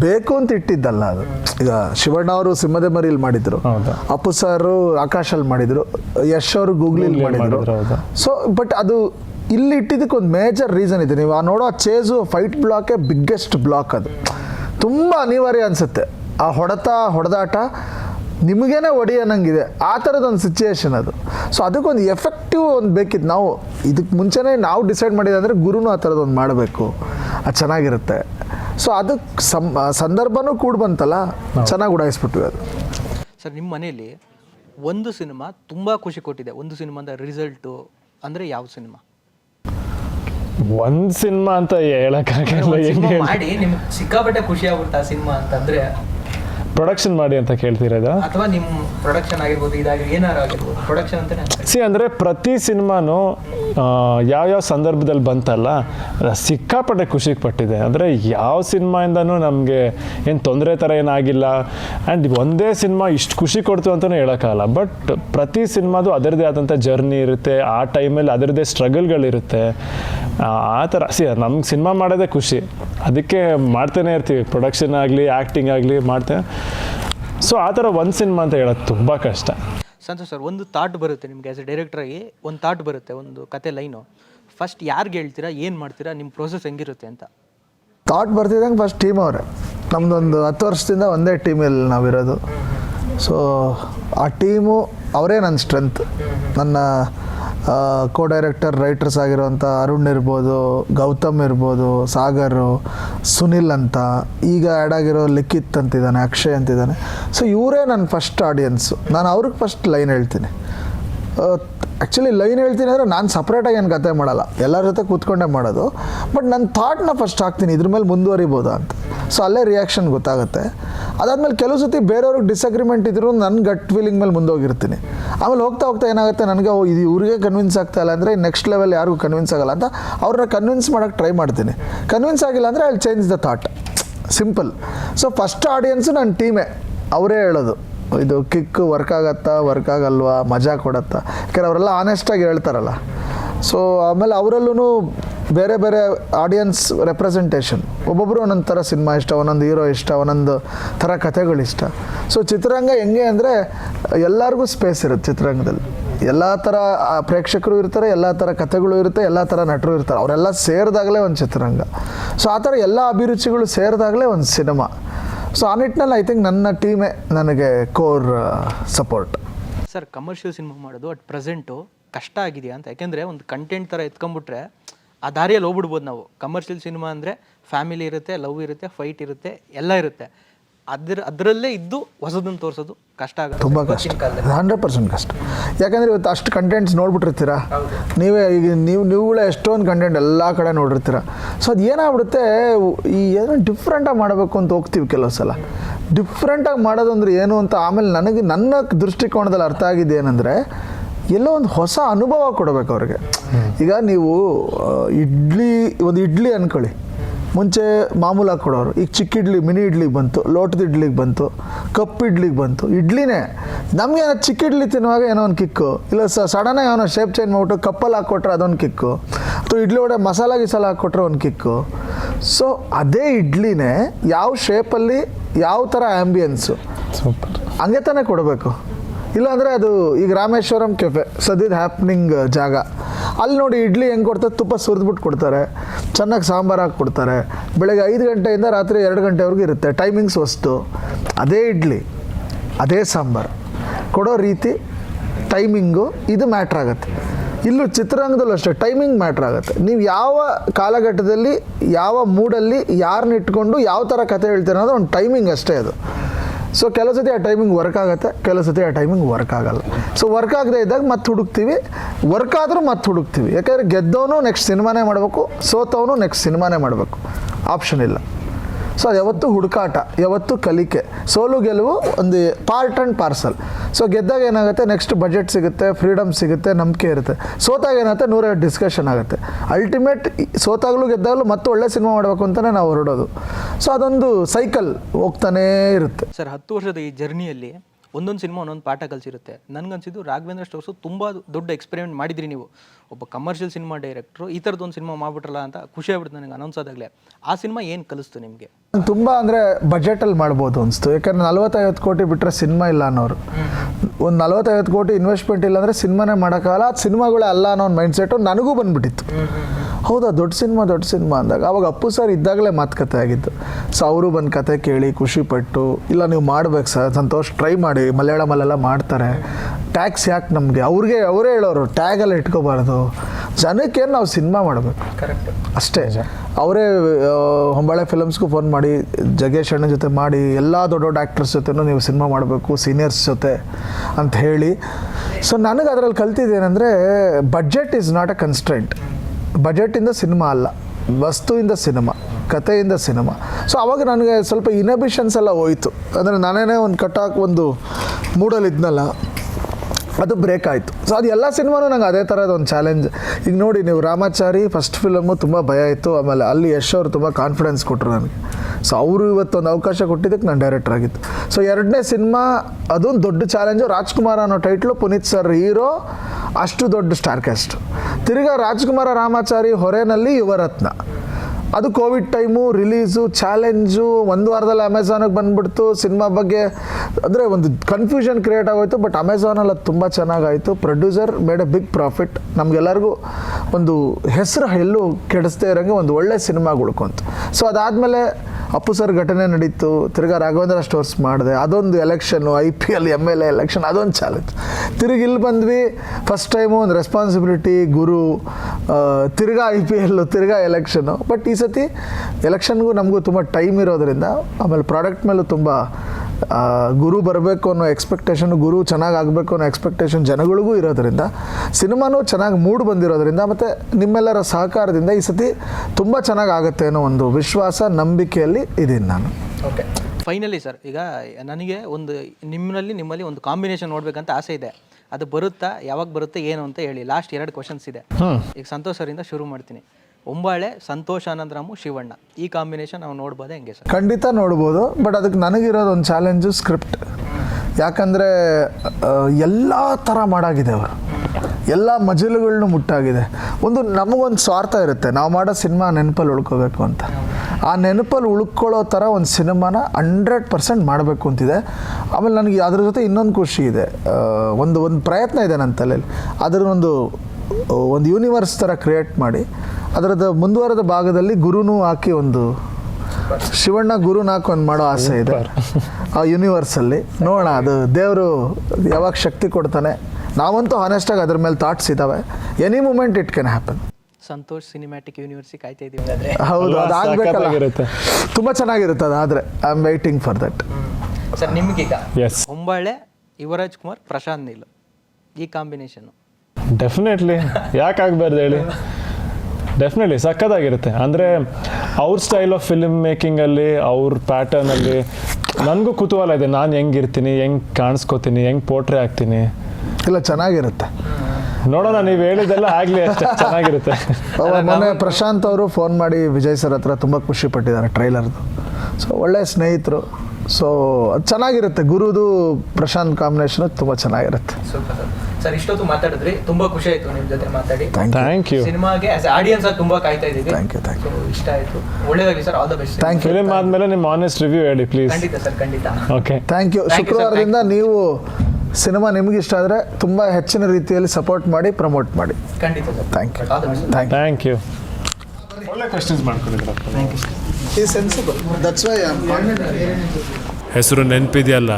ಬೇಕು ಅಂತ ಇಟ್ಟಿದ್ದಲ್ಲ ಅದು. ಈಗ ಶಿವಣ್ಣ ಅವರು ಸಿಂಹದ ಮರಿಯಲ್ಲಿ ಮಾಡಿದ್ರು. ಹೌದಾ. ಅಪ್ಪು ಸಾರು ಆಕಾಶಲ್ಲಿ ಮಾಡಿದ್ರು ಯಶ್ ಅವರು ಗೂಗಲ್ ಗೂಗ್ಲಿಲಿ ಮಾಡಿದ್ರು. ಸೊ ಬಟ್ ಅದು ಇಲ್ಲಿ ಇಟ್ಟಿದ್ದಕ್ಕೆ ಒಂದು ಮೇಜರ್ ರೀಸನ್ ಇದೆ. ನೀವು ಆ ನೋಡೋ ಚೇಸು ಫೈಟ್ ಬ್ಲಾಕೇ ಬಿಗ್ಗೆಸ್ಟ್ ಬ್ಲಾಕ್ ಅದು. ತುಂಬ ಅನಿವಾರ್ಯ ಅನಿಸುತ್ತೆ. ಆ ಹೊಡೆತ ಹೊಡೆದಾಟ ನಿಮಗೇನೆ ಒಡಿ ಅನ್ನಂಗಿದೆ ಆ ಥರದೊಂದು ಸಿಚುಯೇಷನ್ ಅದು. ಸೊ ಅದಕ್ಕೊಂದು ಎಫೆಕ್ಟಿವ್ ಒಂದು ಬೇಕಿತ್ತು. ನಾವು ಇದಕ್ಕೆ ಮುಂಚೆನೇ ನಾವು ಡಿಸೈಡ್ ಮಾಡಿದೆ ಅಂದರೆ ಗುರುನು ಆ ಥರದೊಂದು ಮಾಡಬೇಕು. ಅದು ಚೆನ್ನಾಗಿರುತ್ತೆ. ಸೊ ಅದಕ್ಕೆ ಸಂ ಸಂದರ್ಭನೂ ಕೂಡ ಬಂತಲ್ಲ ಚೆನ್ನಾಗಿ ಉಡಾಯಿಸ್ಬಿಟ್ವಿ ಅದು. ಸರ್ ನಿಮ್ಮ ಮನೆಯಲ್ಲಿ ಒಂದು ಸಿನಿಮಾ ತುಂಬ ಖುಷಿ ಕೊಟ್ಟಿದೆ. ಒಂದು ಸಿನಿಮಾದ ರಿಸಲ್ಟು ಅಂದರೆ ಯಾವ ಸಿನಿಮಾ? ಒಂದು ಸಿನಿಮಾ ಅಂತ ಹೇಳಕ್ಕಾಗಲ್ಲ ಮಾಡಿ ನಿಮ್ಗೆ ಸಿಕ್ಕಾಪಟ್ಟೆ ಖುಷಿ ಆಗುತ್ತೆ ಆ ಸಿನಿಮಾ ಅಂತಂದ್ರೆ ಪ್ರೊಡಕ್ಷನ್ ಮಾಡಿ ಅಂತ ಕೇಳ್ತಿರೋದು ಅಥವಾ ನಿಮ್ಮ ಪ್ರೊಡಕ್ಷನ್ ಆಗಿರ್ಬೋದು ಇದಾಗಿ ಏನಾರು ಆಗಿರ್ಬೋದು ಪ್ರೊಡಕ್ಷನ್ ಅಂತಾನೆ ಸಿ ಅಂದರೆ ಪ್ರತಿ ಸಿನಿಮಾನು ಯಾವ್ಯಾವ ಸಂದರ್ಭದಲ್ಲಿ ಬಂತಲ್ಲ ಸಿಕ್ಕಾಪಟ್ಟೆ ಖುಷಿಗೆ ಪಟ್ಟಿದೆ. ಅಂದರೆ ಯಾವ ಸಿನಿಮಾಯಿಂದನೂ ನಮಗೆ ಏನು ತೊಂದರೆ ಥರ ಏನಾಗಿಲ್ಲ ಆ್ಯಂಡ್ ಒಂದೇ ಸಿನಿಮಾ ಇಷ್ಟು ಖುಷಿ ಕೊಡ್ತು ಅಂತಲೂ ಹೇಳೋಕ್ಕಾಗಲ್ಲ. ಬಟ್ ಪ್ರತಿ ಸಿನಿಮಾದು ಅದರದೇ ಆದಂಥ ಜರ್ನಿ ಇರುತ್ತೆ. ಆ ಟೈಮಲ್ಲಿ ಅದರದ್ದೇ ಸ್ಟ್ರಗಲ್ಗಳಿರುತ್ತೆ ಆ ಥರ ಸಿ ನಮ್ಗೆ ಸಿನಿಮಾ ಮಾಡೋದೇ ಖುಷಿ. ಅದಕ್ಕೆ ಮಾಡ್ತಾನೆ ಇರ್ತೀವಿ. ಪ್ರೊಡಕ್ಷನ್ ಆಗಲಿ ಆ್ಯಕ್ಟಿಂಗ್ ಆಗಲಿ ಮಾಡ್ತೇವೆ ಸೊ ಆ ಥರ ಒಂದು ಸಿನಿಮಾ ಅಂತ ಹೇಳೋದು ತುಂಬ ಕಷ್ಟ. ಸಂತೋಷ್ ಸರ್ ಒಂದು ಥಾಟ್ ಬರುತ್ತೆ ನಿಮಗೆ ಆ್ಯಸ್ ಎ ಡೈರೆಕ್ಟ್ರಾಗಿ ಒಂದು ಥಾಟ್ ಬರುತ್ತೆ ಒಂದು ಕತೆ ಲೈನು ಫಸ್ಟ್ ಯಾರಿಗೆ ಹೇಳ್ತೀರಾ ಏನು ಮಾಡ್ತೀರಾ ನಿಮ್ಮ ಪ್ರೋಸೆಸ್ ಹೆಂಗಿರುತ್ತೆ ಅಂತ? ಥಾಟ್ ಬರ್ತಿದ್ದಂಗೆ ಫಸ್ಟ್ ಟೀಮ್ ಅವರೇ. ನಮ್ಮದೊಂದು ಹತ್ತು ವರ್ಷದಿಂದ ಒಂದೇ ಟೀಮಲ್ಲಿ ನಾವಿರೋದು. ಸೊ ಆ ಟೀಮು ಅವರೇ ನನ್ನ ಸ್ಟ್ರೆಂತ್ ನನ್ನ ಕೋ ಡೈರೆಕ್ಟರ್ ರೈಟರ್ಸ್ ಆಗಿರುವಂಥ ಅರುಣ್ ಇರ್ಬೋದು, ಗೌತಮ್ ಇರ್ಬೋದು, ಸಾಗರು, ಸುನಿಲ್ ಅಂತ, ಈಗ ಆ್ಯಡ್ ಆಗಿರೋ ಲಿಖಿತ್ ಅಂತಿದ್ದಾನೆ, ಅಕ್ಷಯ್ ಅಂತಿದ್ದಾನೆ. ಸೊ ಇವರೇ ನನ್ನ ಫಸ್ಟ್ ಆಡಿಯನ್ಸು ನಾನು ಅವ್ರಿಗೆ ಫಸ್ಟ್ ಲೈನ್ ಹೇಳ್ತೀನಿ. ಆ್ಯಕ್ಚುಲಿ ಲೈನ್ ಹೇಳ್ತೀನಿ ಅಂದರೆ ನಾನು ಸಪ್ರೇಟಾಗಿ ಏನು ಕತೆ ಮಾಡಲ್ಲ. ಎಲ್ಲರ ಜೊತೆ ಕೂತ್ಕೊಂಡೇ ಮಾಡೋದು. ಬಟ್ ನನ್ನ ಥಾಟ್ನ ಫಸ್ಟ್ ಹಾಕ್ತೀನಿ, ಇದ್ರ ಮೇಲೆ ಮುಂದುವರಿಬೋದಾ ಅಂತ. ಸೊ ಅಲ್ಲೇ ರಿಯಾಕ್ಷನ್ ಗೊತ್ತಾಗುತ್ತೆ. ಅದಾದಮೇಲೆ ಕೆಲವು ಸತಿ ಬೇರೆಯವ್ರಿಗೆ ಡಿಸಗ್ರಿಮೆಂಟ್ ಇದ್ರೂ ನನ್ನ ಗಟ್ ಫೀಲಿಂಗ್ ಮೇಲೆ ಮುಂದೋಗಿರ್ತೀನಿ. ಆಮೇಲೆ ಹೋಗ್ತಾ ಹೋಗ್ತಾ ಏನಾಗುತ್ತೆ? ನನಗೆ ಇದು ಇವ್ರಿಗೆ ಕನ್ವಿನ್ಸ್ ಆಗ್ತಾ ಇಲ್ಲ ಅಂದರೆ ನೆಕ್ಸ್ಟ್ ಲೆವೆಲ್ ಯಾರಿಗೂ ಕನ್ವಿನ್ಸ್ ಆಗಲ್ಲ ಅಂತ ಅವ್ರನ್ನ ಕನ್ವಿನ್ಸ್ ಮಾಡೋಕ್ಕೆ ಟ್ರೈ ಮಾಡ್ತೀನಿ. ಕನ್ವಿನ್ಸ್ ಆಗಿಲ್ಲ ಅಂದರೆ I change the thought simple so first audience ನನ್ನ ಟೀಮೇ ಅವರೇ ಹೇಳೋದು. ಇದು ಕಿಕ್ಕು ವರ್ಕ್ ಆಗತ್ತಾ ವರ್ಕ್ ಆಗಲ್ವಾ, ಮಜಾ ಕೊಡತ್ತಾ? ಯಾಕಂದ್ರೆ ಅವರೆಲ್ಲ ಆನೆಸ್ಟಾಗಿ ಹೇಳ್ತಾರಲ್ಲ. ಸೊ ಆಮೇಲೆ ಅವರಲ್ಲೂ ಬೇರೆ ಬೇರೆ ಆಡಿಯನ್ಸ್ ರೆಪ್ರೆಸೆಂಟೇಷನ್ ಒಬ್ಬೊಬ್ಬರು ಒಂದೊಂದು ಥರ ಸಿನಿಮಾ ಇಷ್ಟ, ಒಂದೊಂದು ಹೀರೋ ಇಷ್ಟ, ಒಂದೊಂದು ಥರ ಕಥೆಗಳು ಇಷ್ಟ. ಸೊ ಚಿತ್ರರಂಗ ಹೆಂಗೆ ಅಂದರೆ ಎಲ್ಲರಿಗೂ ಸ್ಪೇಸ್ ಇರುತ್ತೆ ಚಿತ್ರರಂಗದಲ್ಲಿ. ಎಲ್ಲ ಥರ ಪ್ರೇಕ್ಷಕರು ಇರ್ತಾರೆ, ಎಲ್ಲ ಥರ ಕಥೆಗಳು ಇರುತ್ತೆ, ಎಲ್ಲ ಥರ ನಟರು ಇರ್ತಾರೆ. ಅವರೆಲ್ಲ ಸೇರಿದಾಗಲೇ ಒಂದು ಚಿತ್ರರಂಗ. ಸೊ ಆ ಥರ ಎಲ್ಲ ಅಭಿರುಚಿಗಳು ಸೇರಿದಾಗಲೇ ಒಂದು ಸಿನಿಮಾ. ಸೊ ಆ ನಿಟ್ಟಿನಲ್ಲಿ ಐ ಥಿಂಕ್ ನನ್ನ ಟೀಮೇ ನನಗೆ core support sir commercial cinema ಮಾಡೋದು ಅಟ್ ಪ್ರೆಸೆಂಟು ಕಷ್ಟ ಆಗಿದೆಯಾ ಅಂತ? ಯಾಕೆಂದರೆ ಒಂದು ಕಂಟೆಂಟ್ ಥರ ಎತ್ಕೊಂಡ್ಬಿಟ್ರೆ ಆ ದಾರಿಯಲ್ಲಿ ಹೋಗ್ಬಿಡ್ಬೋದು ನಾವು. ಕಮರ್ಷಿಯಲ್ ಸಿನಿಮಾ ಅಂದರೆ ಫ್ಯಾಮಿಲಿ ಇರುತ್ತೆ ಲವ್ ಇರುತ್ತೆ ಫೈಟ್ ಇರುತ್ತೆ, ಎಲ್ಲ ಇರುತ್ತೆ. ಅದ್ರ ಅದರಲ್ಲೇ ಇದ್ದು ಹೊಸದನ್ನು ತೋರಿಸೋದು ಕಷ್ಟ ಆಗುತ್ತೆ. ತುಂಬ ಕಷ್ಟ. ಹಂಡ್ರೆಡ್ ಪರ್ಸೆಂಟ್ ಕಷ್ಟ. ಯಾಕಂದರೆ ಇವತ್ತು ಅಷ್ಟು ಕಂಟೆಂಟ್ಸ್ ನೋಡ್ಬಿಟ್ಟಿರ್ತೀರಾ? ನೀವೇ ಈಗ ನೀವು ನೀವುಗಳ ಎಷ್ಟೊಂದು ಕಂಟೆಂಟ್ ಎಲ್ಲ ಕಡೆ ನೋಡಿರ್ತೀರ? ಸೊ ಅದು ಏನಾಗ್ಬಿಡುತ್ತೆ ಈ ಏನೋ ಡಿಫ್ರೆಂಟಾಗಿ ಮಾಡಬೇಕು ಅಂತ ಹೋಗ್ತೀವಿ ಕೆಲವು ಸಲ. ಡಿಫ್ರೆಂಟಾಗಿ ಮಾಡೋದು ಅಂದ್ರೆ ಏನು ಅಂತ ಆಮೇಲೆ ನನಗೆ ನನ್ನ ದೃಷ್ಟಿಕೋನದಲ್ಲಿ ಅರ್ಥ ಆಗಿದ್ದು ಏನಂದರೆ ಎಲ್ಲೋ ಒಂದು ಹೊಸ ಅನುಭವ ಕೊಡಬೇಕು ಅವ್ರಿಗೆ. ಈಗ ನೀವು ಇಡ್ಲಿ ಒಂದು ಇಡ್ಲಿ ಅನ್ಕೊಳ್ಳಿ. ಮುಂಚೆ ಮಾಮೂಲಾಗಿ ಕೊಡೋರು. ಈಗ ಚಿಕ್ಕ ಇಡ್ಲಿ ಮಿನಿ ಇಡ್ಲಿಗೆ ಬಂತು ಲೋಟದ ಇಡ್ಲಿಗೆ ಬಂತು ಕಪ್ ಇಡ್ಲಿಗೆ ಬಂತು. ಇಡ್ಲಿನೇ ನಮಗೆ ಚಿಕ್ಕ ಇಡ್ಲಿ ತಿನ್ನುವಾಗ ಏನೋ ಒಂದು ಕಿಕ್ಕು. ಇಲ್ಲ ಸ ಸಡನ್ನಾಗಿ ಏನೋ ಶೇಪ್ ಚೇಂಜ್ ಮಾಡಿಬಿಟ್ಟು ಕಪ್ಪಲ್ಲಿ ಹಾಕ್ಕೊಟ್ರೆ ಅದೊಂದು ಕಿಕ್ಕು. ಅಥವಾ ಇಡ್ಲಿ ಒಡೆ ಮಸಾಲ ಗಿಸಾಲ ಹಾಕ್ಕೊಟ್ರೆ ಒಂದು ಕಿಕ್ಕು. ಸೊ ಅದೇ ಇಡ್ಲಿನೇ ಯಾವ ಶೇಪಲ್ಲಿ ಯಾವ ಥರ ಆ್ಯಂಬಿಯನ್ಸು ಹಂಗೆ ತಾನೇ ಕೊಡಬೇಕು. ಇಲ್ಲಾಂದರೆ ಅದು ಈಗ ರಾಮೇಶ್ವರಂ ಕೆಫೆ ಸದ್ಯದ ಹ್ಯಾಪ್ನಿಂಗ್ ಜಾಗ. ಅಲ್ಲಿ ನೋಡಿ ಇಡ್ಲಿ ಹೆಂಗೆ ಕೊಡ್ತಾರೆ? ತುಪ್ಪ ಸುರಿದ್ಬಿಟ್ಟು ಕೊಡ್ತಾರೆ. ಚೆನ್ನಾಗಿ ಸಾಂಬಾರು ಹಾಕಿ ಕೊಡ್ತಾರೆ. ಬೆಳಗ್ಗೆ ಐದು ಗಂಟೆಯಿಂದ ರಾತ್ರಿ ಎರಡು ಗಂಟೆವರೆಗೂ ಇರುತ್ತೆ. ಟೈಮಿಂಗ್ಸ್ ವಸ್ತು. ಅದೇ ಇಡ್ಲಿ. ಅದೇ ಸಾಂಬಾರು. ಕೊಡೋ ರೀತಿ ಟೈಮಿಂಗು ಇದು ಮ್ಯಾಟ್ರ್ ಆಗುತ್ತೆ. ಇಲ್ಲೂ ಚಿತ್ರರಂಗದಲ್ಲೂ ಅಷ್ಟೇ ಟೈಮಿಂಗ್ ಮ್ಯಾಟ್ರ್ ಆಗುತ್ತೆ. ನೀವು ಯಾವ ಕಾಲಘಟ್ಟದಲ್ಲಿ, ಯಾವ ಮೂಡಲ್ಲಿ ಯಾರನ್ನ ಇಟ್ಕೊಂಡು, ಯಾವ ಥರ ಕತೆ ಹೇಳ್ತೀರ ಅನ್ನೋದು ಒಂದು ಟೈಮಿಂಗ್ ಅಷ್ಟೇ ಅದು. ಸೊ ಕೆಲವು ಸತಿ ಆ ಟೈಮಿಂಗ್ ವರ್ಕ್ ಆಗುತ್ತೆ ಕೆಲವು ಸತಿ ಆ ಟೈಮಿಂಗ್ ವರ್ಕ್ ಆಗಲ್ಲ. ಸೊ ವರ್ಕ್ ಆಗದೆ ಇದ್ದಾಗ ಮತ್ತೆ ಹುಡುಕ್ತೀವಿ ವರ್ಕ್ ಆದರೂ ಮತ್ತೆ ಹುಡುಕ್ತೀವಿ. ಯಾಕಂದರೆ ಗೆದ್ದವನು ನೆಕ್ಸ್ಟ್ ಸಿನಿಮಾನೇ ಮಾಡಬೇಕು, ಸೋತವನು ನೆಕ್ಸ್ಟ್ ಸಿನಿಮಾನೇ ಮಾಡಬೇಕು. ಆಪ್ಷನ್ ಇಲ್ಲ. ಸೊ ಅದು ಯಾವತ್ತು ಹುಡುಕಾಟ, ಯಾವತ್ತು ಕಲಿಕೆ. ಸೋಲು, ಗೆಲುವು ಒಂದು ಪಾರ್ಟ್ ಆ್ಯಂಡ್ ಪಾರ್ಸಲ್ ಸೊ ಗೆದ್ದಾಗ ಏನಾಗುತ್ತೆ? ನೆಕ್ಸ್ಟ್ ಬಜೆಟ್ ಸಿಗುತ್ತೆ ಫ್ರೀಡಮ್ ಸಿಗುತ್ತೆ, ನಂಬಿಕೆ ಇರುತ್ತೆ. ಸೋತಾಗ ಏನಾಗುತ್ತೆ? ನೂರೈವತ್ತು ಡಿಸ್ಕಷನ್ ಆಗುತ್ತೆ. ಅಲ್ಟಿಮೇಟ್ ಸೋತಾಗಲೂ ಗೆದ್ದಾಗಲೂ ಮತ್ತೆ ಒಳ್ಳೆ ಸಿನಿಮಾ ಮಾಡಬೇಕು ಅಂತಲೇ ನಾವು ಹೊರಡೋದು. ಸೊ ಅದೊಂದು ಸೈಕಲ್ ಹೋಗ್ತಾನೇ ಇರುತ್ತೆ. ಸರ್ ಹತ್ತು ವರ್ಷದ ಈ ಜರ್ನಿಯಲ್ಲಿ ಒಂದೊಂದು ಸಿನಿಮಾ ಒಂದೊಂದು ಪಾಠ ಕಲಿಸಿರುತ್ತೆ. ನನಗನ್ಸಿದ್ದು ರಾಘವೇಂದ್ರ ಸ್ಟೋರ್ಸು ತುಂಬ ದೊಡ್ಡ ಎಕ್ಸ್ಪೆರಿಮೆಂಟ್ ಮಾಡಿದ್ರಿ ನೀವು. ಒಬ್ಬ ಕಮರ್ಷಿಯಲ್ ಸಿನಿಮಾ ಡೈರೆಕ್ಟ್ರು ಈ ಥರದ್ದೊಂದು ಸಿನಿಮಾ ಮಾಡ್ಬಿಟ್ರಲ್ಲ ಅಂತ ಖುಷಿ ಆಗ್ಬಿಡ್ತು ನನಗೆ ಅನೌನ್ಸ್ ಆದಾಗಲೇ. ಆ ಸಿನಿಮಾ ಏನು ಕಲಿಸ್ತು ನಿಮಗೆ? ತುಂಬ ಅಂದರೆ ಬಜೆಟಲ್ಲಿ ಮಾಡ್ಬೋದು ಅನಿಸ್ತು. ಯಾಕಂದ್ರೆ ನಲ್ವತ್ತೈವತ್ತು ಕೋಟಿ ಬಿಟ್ಟರೆ ಸಿನಿಮಾ ಇಲ್ಲ ಅನ್ನೋರು. ಒಂದು ನಲ್ವತ್ತೈವತ್ತು ಕೋಟಿ ಇನ್ವೆಸ್ಟ್ಮೆಂಟ್ ಇಲ್ಲ ಅಂದರೆ ಸಿನಿಮಾನೇ ಮಾಡೋಕ್ಕಾಗಲ್ಲ. ಅದು ಸಿನಿಮಾಗಳೇ ಅಲ್ಲ ಅನ್ನೋ ಒಂದು ಮೈಂಡ್ಸೆಟು ನನಗೂ ಬಂದ್ಬಿಟ್ಟಿತ್ತು. ಹೌದಾ ದೊಡ್ಡ ಸಿನಿಮಾ ದೊಡ್ಡ ಸಿನಿಮಾ ಅಂದಾಗ. ಅವಾಗ ಅಪ್ಪು ಸರ್ ಇದ್ದಾಗಲೇ ಮಾತುಕತೆ ಆಗಿತ್ತು. ಸೊ ಅವರು ಬಂದು ಕತೆ ಕೇಳಿ ಖುಷಿಪಟ್ಟು ಇಲ್ಲ ನೀವು ಮಾಡ್ಬೇಕು ಸರ್ ಸಂತೋಷ್ ಟ್ರೈ ಮಾಡಿ ಮಲಯಾಳಮಲ್ಲೆಲ್ಲ ಮಾಡ್ತಾರೆ. ಟ್ಯಾಕ್ಸ್ ಯಾಕೆ ನಮಗೆ? ಅವ್ರಿಗೆ ಅವರೇ ಹೇಳೋರು ಟ್ಯಾಗೆಲ್ಲ ಇಟ್ಕೋಬಾರ್ದು. ಜನಕ್ಕೆ ನಾವು ಸಿನಿಮಾ ಮಾಡಬೇಕು? ಕರೆಕ್ಟ್ ಅಷ್ಟೇ. ಅವರೇ ಹೊಂಬಾಳೆ ಫಿಲಮ್ಸ್ಗೂ ಫೋನ್ ಮಾಡಿ, ಜಗೇಶ್ ಅಣ್ಣ ಜೊತೆ ಮಾಡಿ, ಎಲ್ಲ ದೊಡ್ಡ ದೊಡ್ಡ ಆ್ಯಕ್ಟರ್ಸ್ ಜೊತೆನೂ ನೀವು ಸಿನಿಮಾ ಮಾಡಬೇಕು ಸೀನಿಯರ್ಸ್ ಜೊತೆ ಅಂತ ಹೇಳಿ. ಸೊ ನನಗೆ ಅದರಲ್ಲಿ ಕಲ್ತಿದ್ದೇನೆಂದರೆ budget is not a constraint ಬಜೆಟಿಂದ cinema ಅಲ್ಲ. ವಸ್ತುವಿಂದ ಸಿನಿಮಾ ಕಥೆಯಿಂದ ಸಿನಿಮಾ ಸೊ ಅವಾಗ ನನಗೆ ಸ್ವಲ್ಪ ಇನಬಿಷನ್ಸ್ ಎಲ್ಲ ಹೋಯಿತು. ಅಂದರೆ ನಾನೇನೇ ಒಂದು ಕಟ್ಟಾಕ್ ಒಂದು ಮೂಡಲ್ಲಿದ್ನಲ್ಲ ಅದು ಬ್ರೇಕ್ ಆಯಿತು. ಸೊ ಅದು ಎಲ್ಲ ಸಿನಿಮಾನು ನಂಗೆ ಅದೇ ಥರದ ಒಂದು ಚಾಲೆಂಜ್ ಈಗ ನೋಡಿ, ನೀವು ರಾಮಾಚಾರಿ ಫಸ್ಟ್ ಫಿಲಮು ತುಂಬ ಭಯ ಇತ್ತು. ಆಮೇಲೆ ಅಲ್ಲಿ ಯಶ್ ಅವರು ತುಂಬ ಕಾನ್ಫಿಡೆನ್ಸ್ ಕೊಟ್ಟರು ನನಗೆ. ಸೊ ಅವರು ಇವತ್ತೊಂದು ಅವಕಾಶ ಕೊಟ್ಟಿದ್ದಕ್ಕೆ ನಾನು ಡೈರೆಕ್ಟರ್ ಆಗಿತ್ತು ಸೊ ಎರಡನೇ ಸಿನಿಮಾ, ಅದೊಂದು ದೊಡ್ಡ ಚಾಲೆಂಜು ರಾಜ್ಕುಮಾರ್ ಅನ್ನೋ ಟೈಟ್ಲು ಪುನೀತ್ ಸರ್ ಹೀರೋ ಅಷ್ಟು ದೊಡ್ಡ ಸ್ಟಾರ್ ಕ್ಯಾಸ್ಟ್ ತಿರ್ಗಾ ರಾಜ್ಕುಮಾರ ರಾಮಾಚಾರಿ ಹೊರೆನಲ್ಲಿ ಯುವರತ್ನ. ಅದು ಕೋವಿಡ್ ಟೈಮು, ರಿಲೀಸು, ಚಾಲೆಂಜು, ಒಂದು ವಾರದಲ್ಲಿ ಅಮೆಝಾನಿಗೆ ಬಂದ್ಬಿಡ್ತು, ಸಿನಿಮಾ ಬಗ್ಗೆ ಅಂದರೆ ಒಂದು ಕನ್ಫ್ಯೂಷನ್ ಕ್ರಿಯೇಟ್ ಆಗೋಯ್ತು ಬಟ್ ಅಮೆಝಾನಲ್ಲಿ ಅದು ತುಂಬ ಚೆನ್ನಾಗಾಯಿತು. Producer made a big profit ನಮಗೆಲ್ಲರಿಗೂ ಒಂದು ಹೆಸರು ಎಲ್ಲೂ ಕೆಡಿಸ್ದೇ ಇರೋಂಗೆ ಒಂದು ಒಳ್ಳೆ ಸಿನಿಮಾ ಉಳ್ಕೊಂತು ಸೊ ಅದಾದಮೇಲೆ ಅಪ್ಪು ಸರ್ ಘಟನೆ ನಡೀತು. ತಿರ್ಗಾ ರಾಘವೇಂದ್ರ ಸ್ಟೋರ್ಸ್ ಮಾಡಿದೆ. ಅದೊಂದು election I P L M L A election ಅದೊಂದು ಚಾಲೆಂಜ್. ತಿರುಗಿ ಇಲ್ಲಿ ಬಂದ್ವಿ. ಫಸ್ಟ್ ಟೈಮು ಒಂದು ರೆಸ್ಪಾನ್ಸಿಬಿಲಿಟಿ ಗುರು ತಿರ್ಗಾ ಐ ಪಿ ಎಲ್ಲು ತಿರ್ಗಾ ಎಲೆಕ್ಷನು ಬಟ್ ಈ ಸತಿ ಎಲೆಕ್ಷನ್ಗೂ ನಮಗೂ ತುಂಬ ಟೈಮ್ ಇರೋದ್ರಿಂದ ಆಮೇಲೆ ಪ್ರಾಡಕ್ಟ್ ಮೇಲೂ ತುಂಬ ಗುರು ಬರಬೇಕು ಅನ್ನೋ ಎಕ್ಸ್ಪೆಕ್ಟೇಷನ್ ಗುರು ಚೆನ್ನಾಗಿ ಆಗಬೇಕು ಅನ್ನೋ ಎಕ್ಸ್ಪೆಕ್ಟೇಷನ್ ಜನಗಳಿಗೂ ಇರೋದ್ರಿಂದ ಸಿನಿಮಾನೂ ಚೆನ್ನಾಗಿ ಮೂಡ್ ಬಂದಿರೋದ್ರಿಂದ ಮತ್ತು ನಿಮ್ಮೆಲ್ಲರ ಸಹಕಾರದಿಂದ ಈ ಸತಿ ತುಂಬ ಚೆನ್ನಾಗಿ ಆಗುತ್ತೆ ಅನ್ನೋ ಒಂದು ವಿಶ್ವಾಸ ನಂಬಿಕೆಯಲ್ಲಿ ಇದ್ದೀನಿ ನಾನು. ಓಕೆ ಫೈನಲಿ ಸರ್ ಈಗ ನನಗೆ ಒಂದು ನಿಮ್ಮಲ್ಲಿ ನಿಮ್ಮಲ್ಲಿ ಒಂದು ಕಾಂಬಿನೇಷನ್ ನೋಡಬೇಕಂತ ಆಸೆ ಇದೆ. ಅದು ಬರುತ್ತಾ ಯಾವಾಗ ಬರುತ್ತೆ ಏನು ಅಂತ ಹೇಳಿ. ಲಾಸ್ಟ್ ಎರಡು ಕ್ವಶನ್ಸ್ ಇದೆ. ಈಗ ಸಂತೋಷ್ ಅವರಿಂದ ಶುರು ಮಾಡ್ತೀನಿ. ಒಂಬಾಳೆ, ಸಂತೋಷ ಅನಂತರಾಮು, ಶಿವಣ್ಣ. ಈ ಕಾಂಬಿನೇಷನ್ ನಾವು ನೋಡ್ಬೋದು ಹೆಂಗೆ ಸರ್? ಖಂಡಿತ ನೋಡ್ಬೋದು ಬಟ್ ಅದಕ್ಕೆ ನನಗಿರೋದು ಒಂದು ಚಾಲೆಂಜು ಸ್ಕ್ರಿಪ್ಟ್ ಯಾಕಂದರೆ ಎಲ್ಲ ಥರ ಮಾಡಾಗಿದೆ ಅವರು. ಎಲ್ಲ ಮಜಲುಗಳ್ನು ಮುಟ್ಟಾಗಿದೆ. ಒಂದು ನಮಗೊಂದು ಸ್ವಾರ್ಥ ಇರುತ್ತೆ. ನಾವು ಮಾಡೋ ಸಿನಿಮಾ ನೆನಪಲ್ಲಿ ಉಳ್ಕೋಬೇಕು ಅಂತ. ಆ ನೆನಪಲ್ಲಿ ಉಳ್ಕೊಳ್ಳೋ ಥರ ಒಂದು ಸಿನಿಮಾನ ಹಂಡ್ರೆಡ್ ಪರ್ಸೆಂಟ್ ಮಾಡಬೇಕು ಅಂತಿದೆ. ಆಮೇಲೆ ನನಗೆ ಅದ್ರ ಜೊತೆ ಇನ್ನೊಂದು ಖುಷಿ ಇದೆ. ಒಂದು ಒಂದು ಪ್ರಯತ್ನ ಇದೆ ನನ್ನ ತಲೆಯಲ್ಲಿ ಅದರ ಒಂದು ಒಂದು ಯೂನಿವರ್ಸ್ ಥರ ಕ್ರಿಯೇಟ್ ಮಾಡಿ ಅದರದ ಮುಂದುವರೆದ ಭಾಗದಲ್ಲಿ ಗುರುನೂ ಹಾಕಿ ಒಂದು ಶಿವಣ್ಣ ಗುರುನ ಹಾಕೊಂಡು ಮಾಡೋ ಆಸೆ ಇದೆ. ಆ ಯೂನಿವರ್ಸಲ್ಲಿ ನೋಡೋಣ ಅದು ದೇವರು ಯಾವಾಗ ಶಕ್ತಿ ಕೊಡ್ತಾನೆ. ನಾವಂತೂ ಹಾನೆಸ್ಟಾಗಿ ಅದ್ರ ಮೇಲೆ ಥಾಟ್ಸ್ ಇದ್ದಾವೆ any moment it can happen Santhosh cinematic university ಕಾಯ್ತಾ ಇದೀವಿ ಹೌದು? ಅದು ಆಗ್ಬೇಕಲ್ಲ. ತುಂಬ ಚೆನ್ನಾಗಿರುತ್ತೆ ಅದಾದರೆ I am waiting for that sir ನಿಮಗೀಗ yes Hombale Yuvraj Kumar Prashanth Neel ಈ ಕಾಂಬಿನೇಷನ್ ಡೆಫಿನೆಟ್ಲಿ ಯಾಕೆ ಆಗಬಾರ್ದು ಹೇಳಿ? ಡೆಫಿನೆಟ್ಲಿ ಸಕ್ಕತ್ತಾಗಿರುತ್ತೆ ಅಂದರೆ ಅವ್ರ ಸ್ಟೈಲ್ ಆಫ್ ಫಿಲ್ಮ್ ಮೇಕಿಂಗಲ್ಲಿ ಅವ್ರ ಪ್ಯಾಟರ್ನಲ್ಲಿ ನನಗೂ ಕುತೂಹಲ ಇದೆ. ನಾನು ಹೆಂಗಿರ್ತೀನಿ ಹೆಂಗೆ ಕಾಣಿಸ್ಕೋತೀನಿ ಹೆಂಗೆ ಪೋಟ್ರೆ ಆಗ್ತೀನಿ. ಇಲ್ಲ ಚೆನ್ನಾಗಿರುತ್ತೆ. ನೋಡೋಣ ನೀವು ಹೇಳಿದ್ದೆಲ್ಲ ಆಗಲಿ ಅಷ್ಟೇ. ಚೆನ್ನಾಗಿರುತ್ತೆ. *laughs* ಮೊನ್ನೆ ಪ್ರಶಾಂತ್ ಅವರು ಫೋನ್ ಮಾಡಿ ವಿಜಯ್ ಸರ್ ಹತ್ರ ತುಂಬ ಖುಷಿ ಪಟ್ಟಿದ್ದಾರೆ ಟ್ರೈಲರ್ದು. ಸೊ ಒಳ್ಳೆಯ ಸ್ನೇಹಿತರು. ಸೊ ಅದು ಚೆನ್ನಾಗಿರುತ್ತೆ. ಗುರುದು ಪ್ರಶಾಂತ್ ಕಾಂಬಿನೇಷನ್ ತುಂಬ ಚೆನ್ನಾಗಿರುತ್ತೆ. ಸೂಪರ್. ಸರ್ ಇಷ್ಟೊತ್ತು ಮಾತಾಡಿದ್ರಿ ತುಂಬಾ ಖುಷಿ ಆಯ್ತು ನಿಮ್ ಜೊತೆ ಮಾತಾಡಿ. ಥ್ಯಾಂಕ್ ಯು ಥ್ಯಾಂಕ್ ಯು ಸಿನಿಮಾಗೆ ಆಸ್ ಆಡಿಯನ್ಸ್ ಆಗಿ ತುಂಬಾ ಕಾಯ್ತಾ ಇದೀವಿ ಥ್ಯಾಂಕ್ ಯು ಥ್ಯಾಂಕ್ you. ಇಷ್ಟ ಆಯ್ತು. ಒಳ್ಳೇದಾಗಿ sir all the best thank you film ಆದ್ಮೇಲೆ ನಿಮ್ಮ ಆನೆಸ್ಟ್ ರಿವ್ಯೂ ಹೇಳಿ ಪ್ಲೀಸ್ ಖಂಡಿತ ಸರ್ ಖಂಡಿತ. Okay thank you Thank you, sir. ಶುಕ್ರವಾರದಿಂದ ನೀವು ಸಿನಿಮಾ ನಿಮಗೆ ಇಷ್ಟ ಆದರೆ ತುಂಬ ಹೆಚ್ಚಿನ ರೀತಿಯಲ್ಲಿ ಸಪೋರ್ಟ್ ಮಾಡಿ ಪ್ರಮೋಟ್ ಮಾಡಿ. ಖಂಡಿತ sir. Thank you all the best thank thank you ಒಳ್ಳೆ questions ಮಾಡ್ಕೊಂಡಿದ್ರಪ್ಪ thank you you sensible that's why ಹೆಸರು ನೆನಪಿದೆಯಲ್ಲ?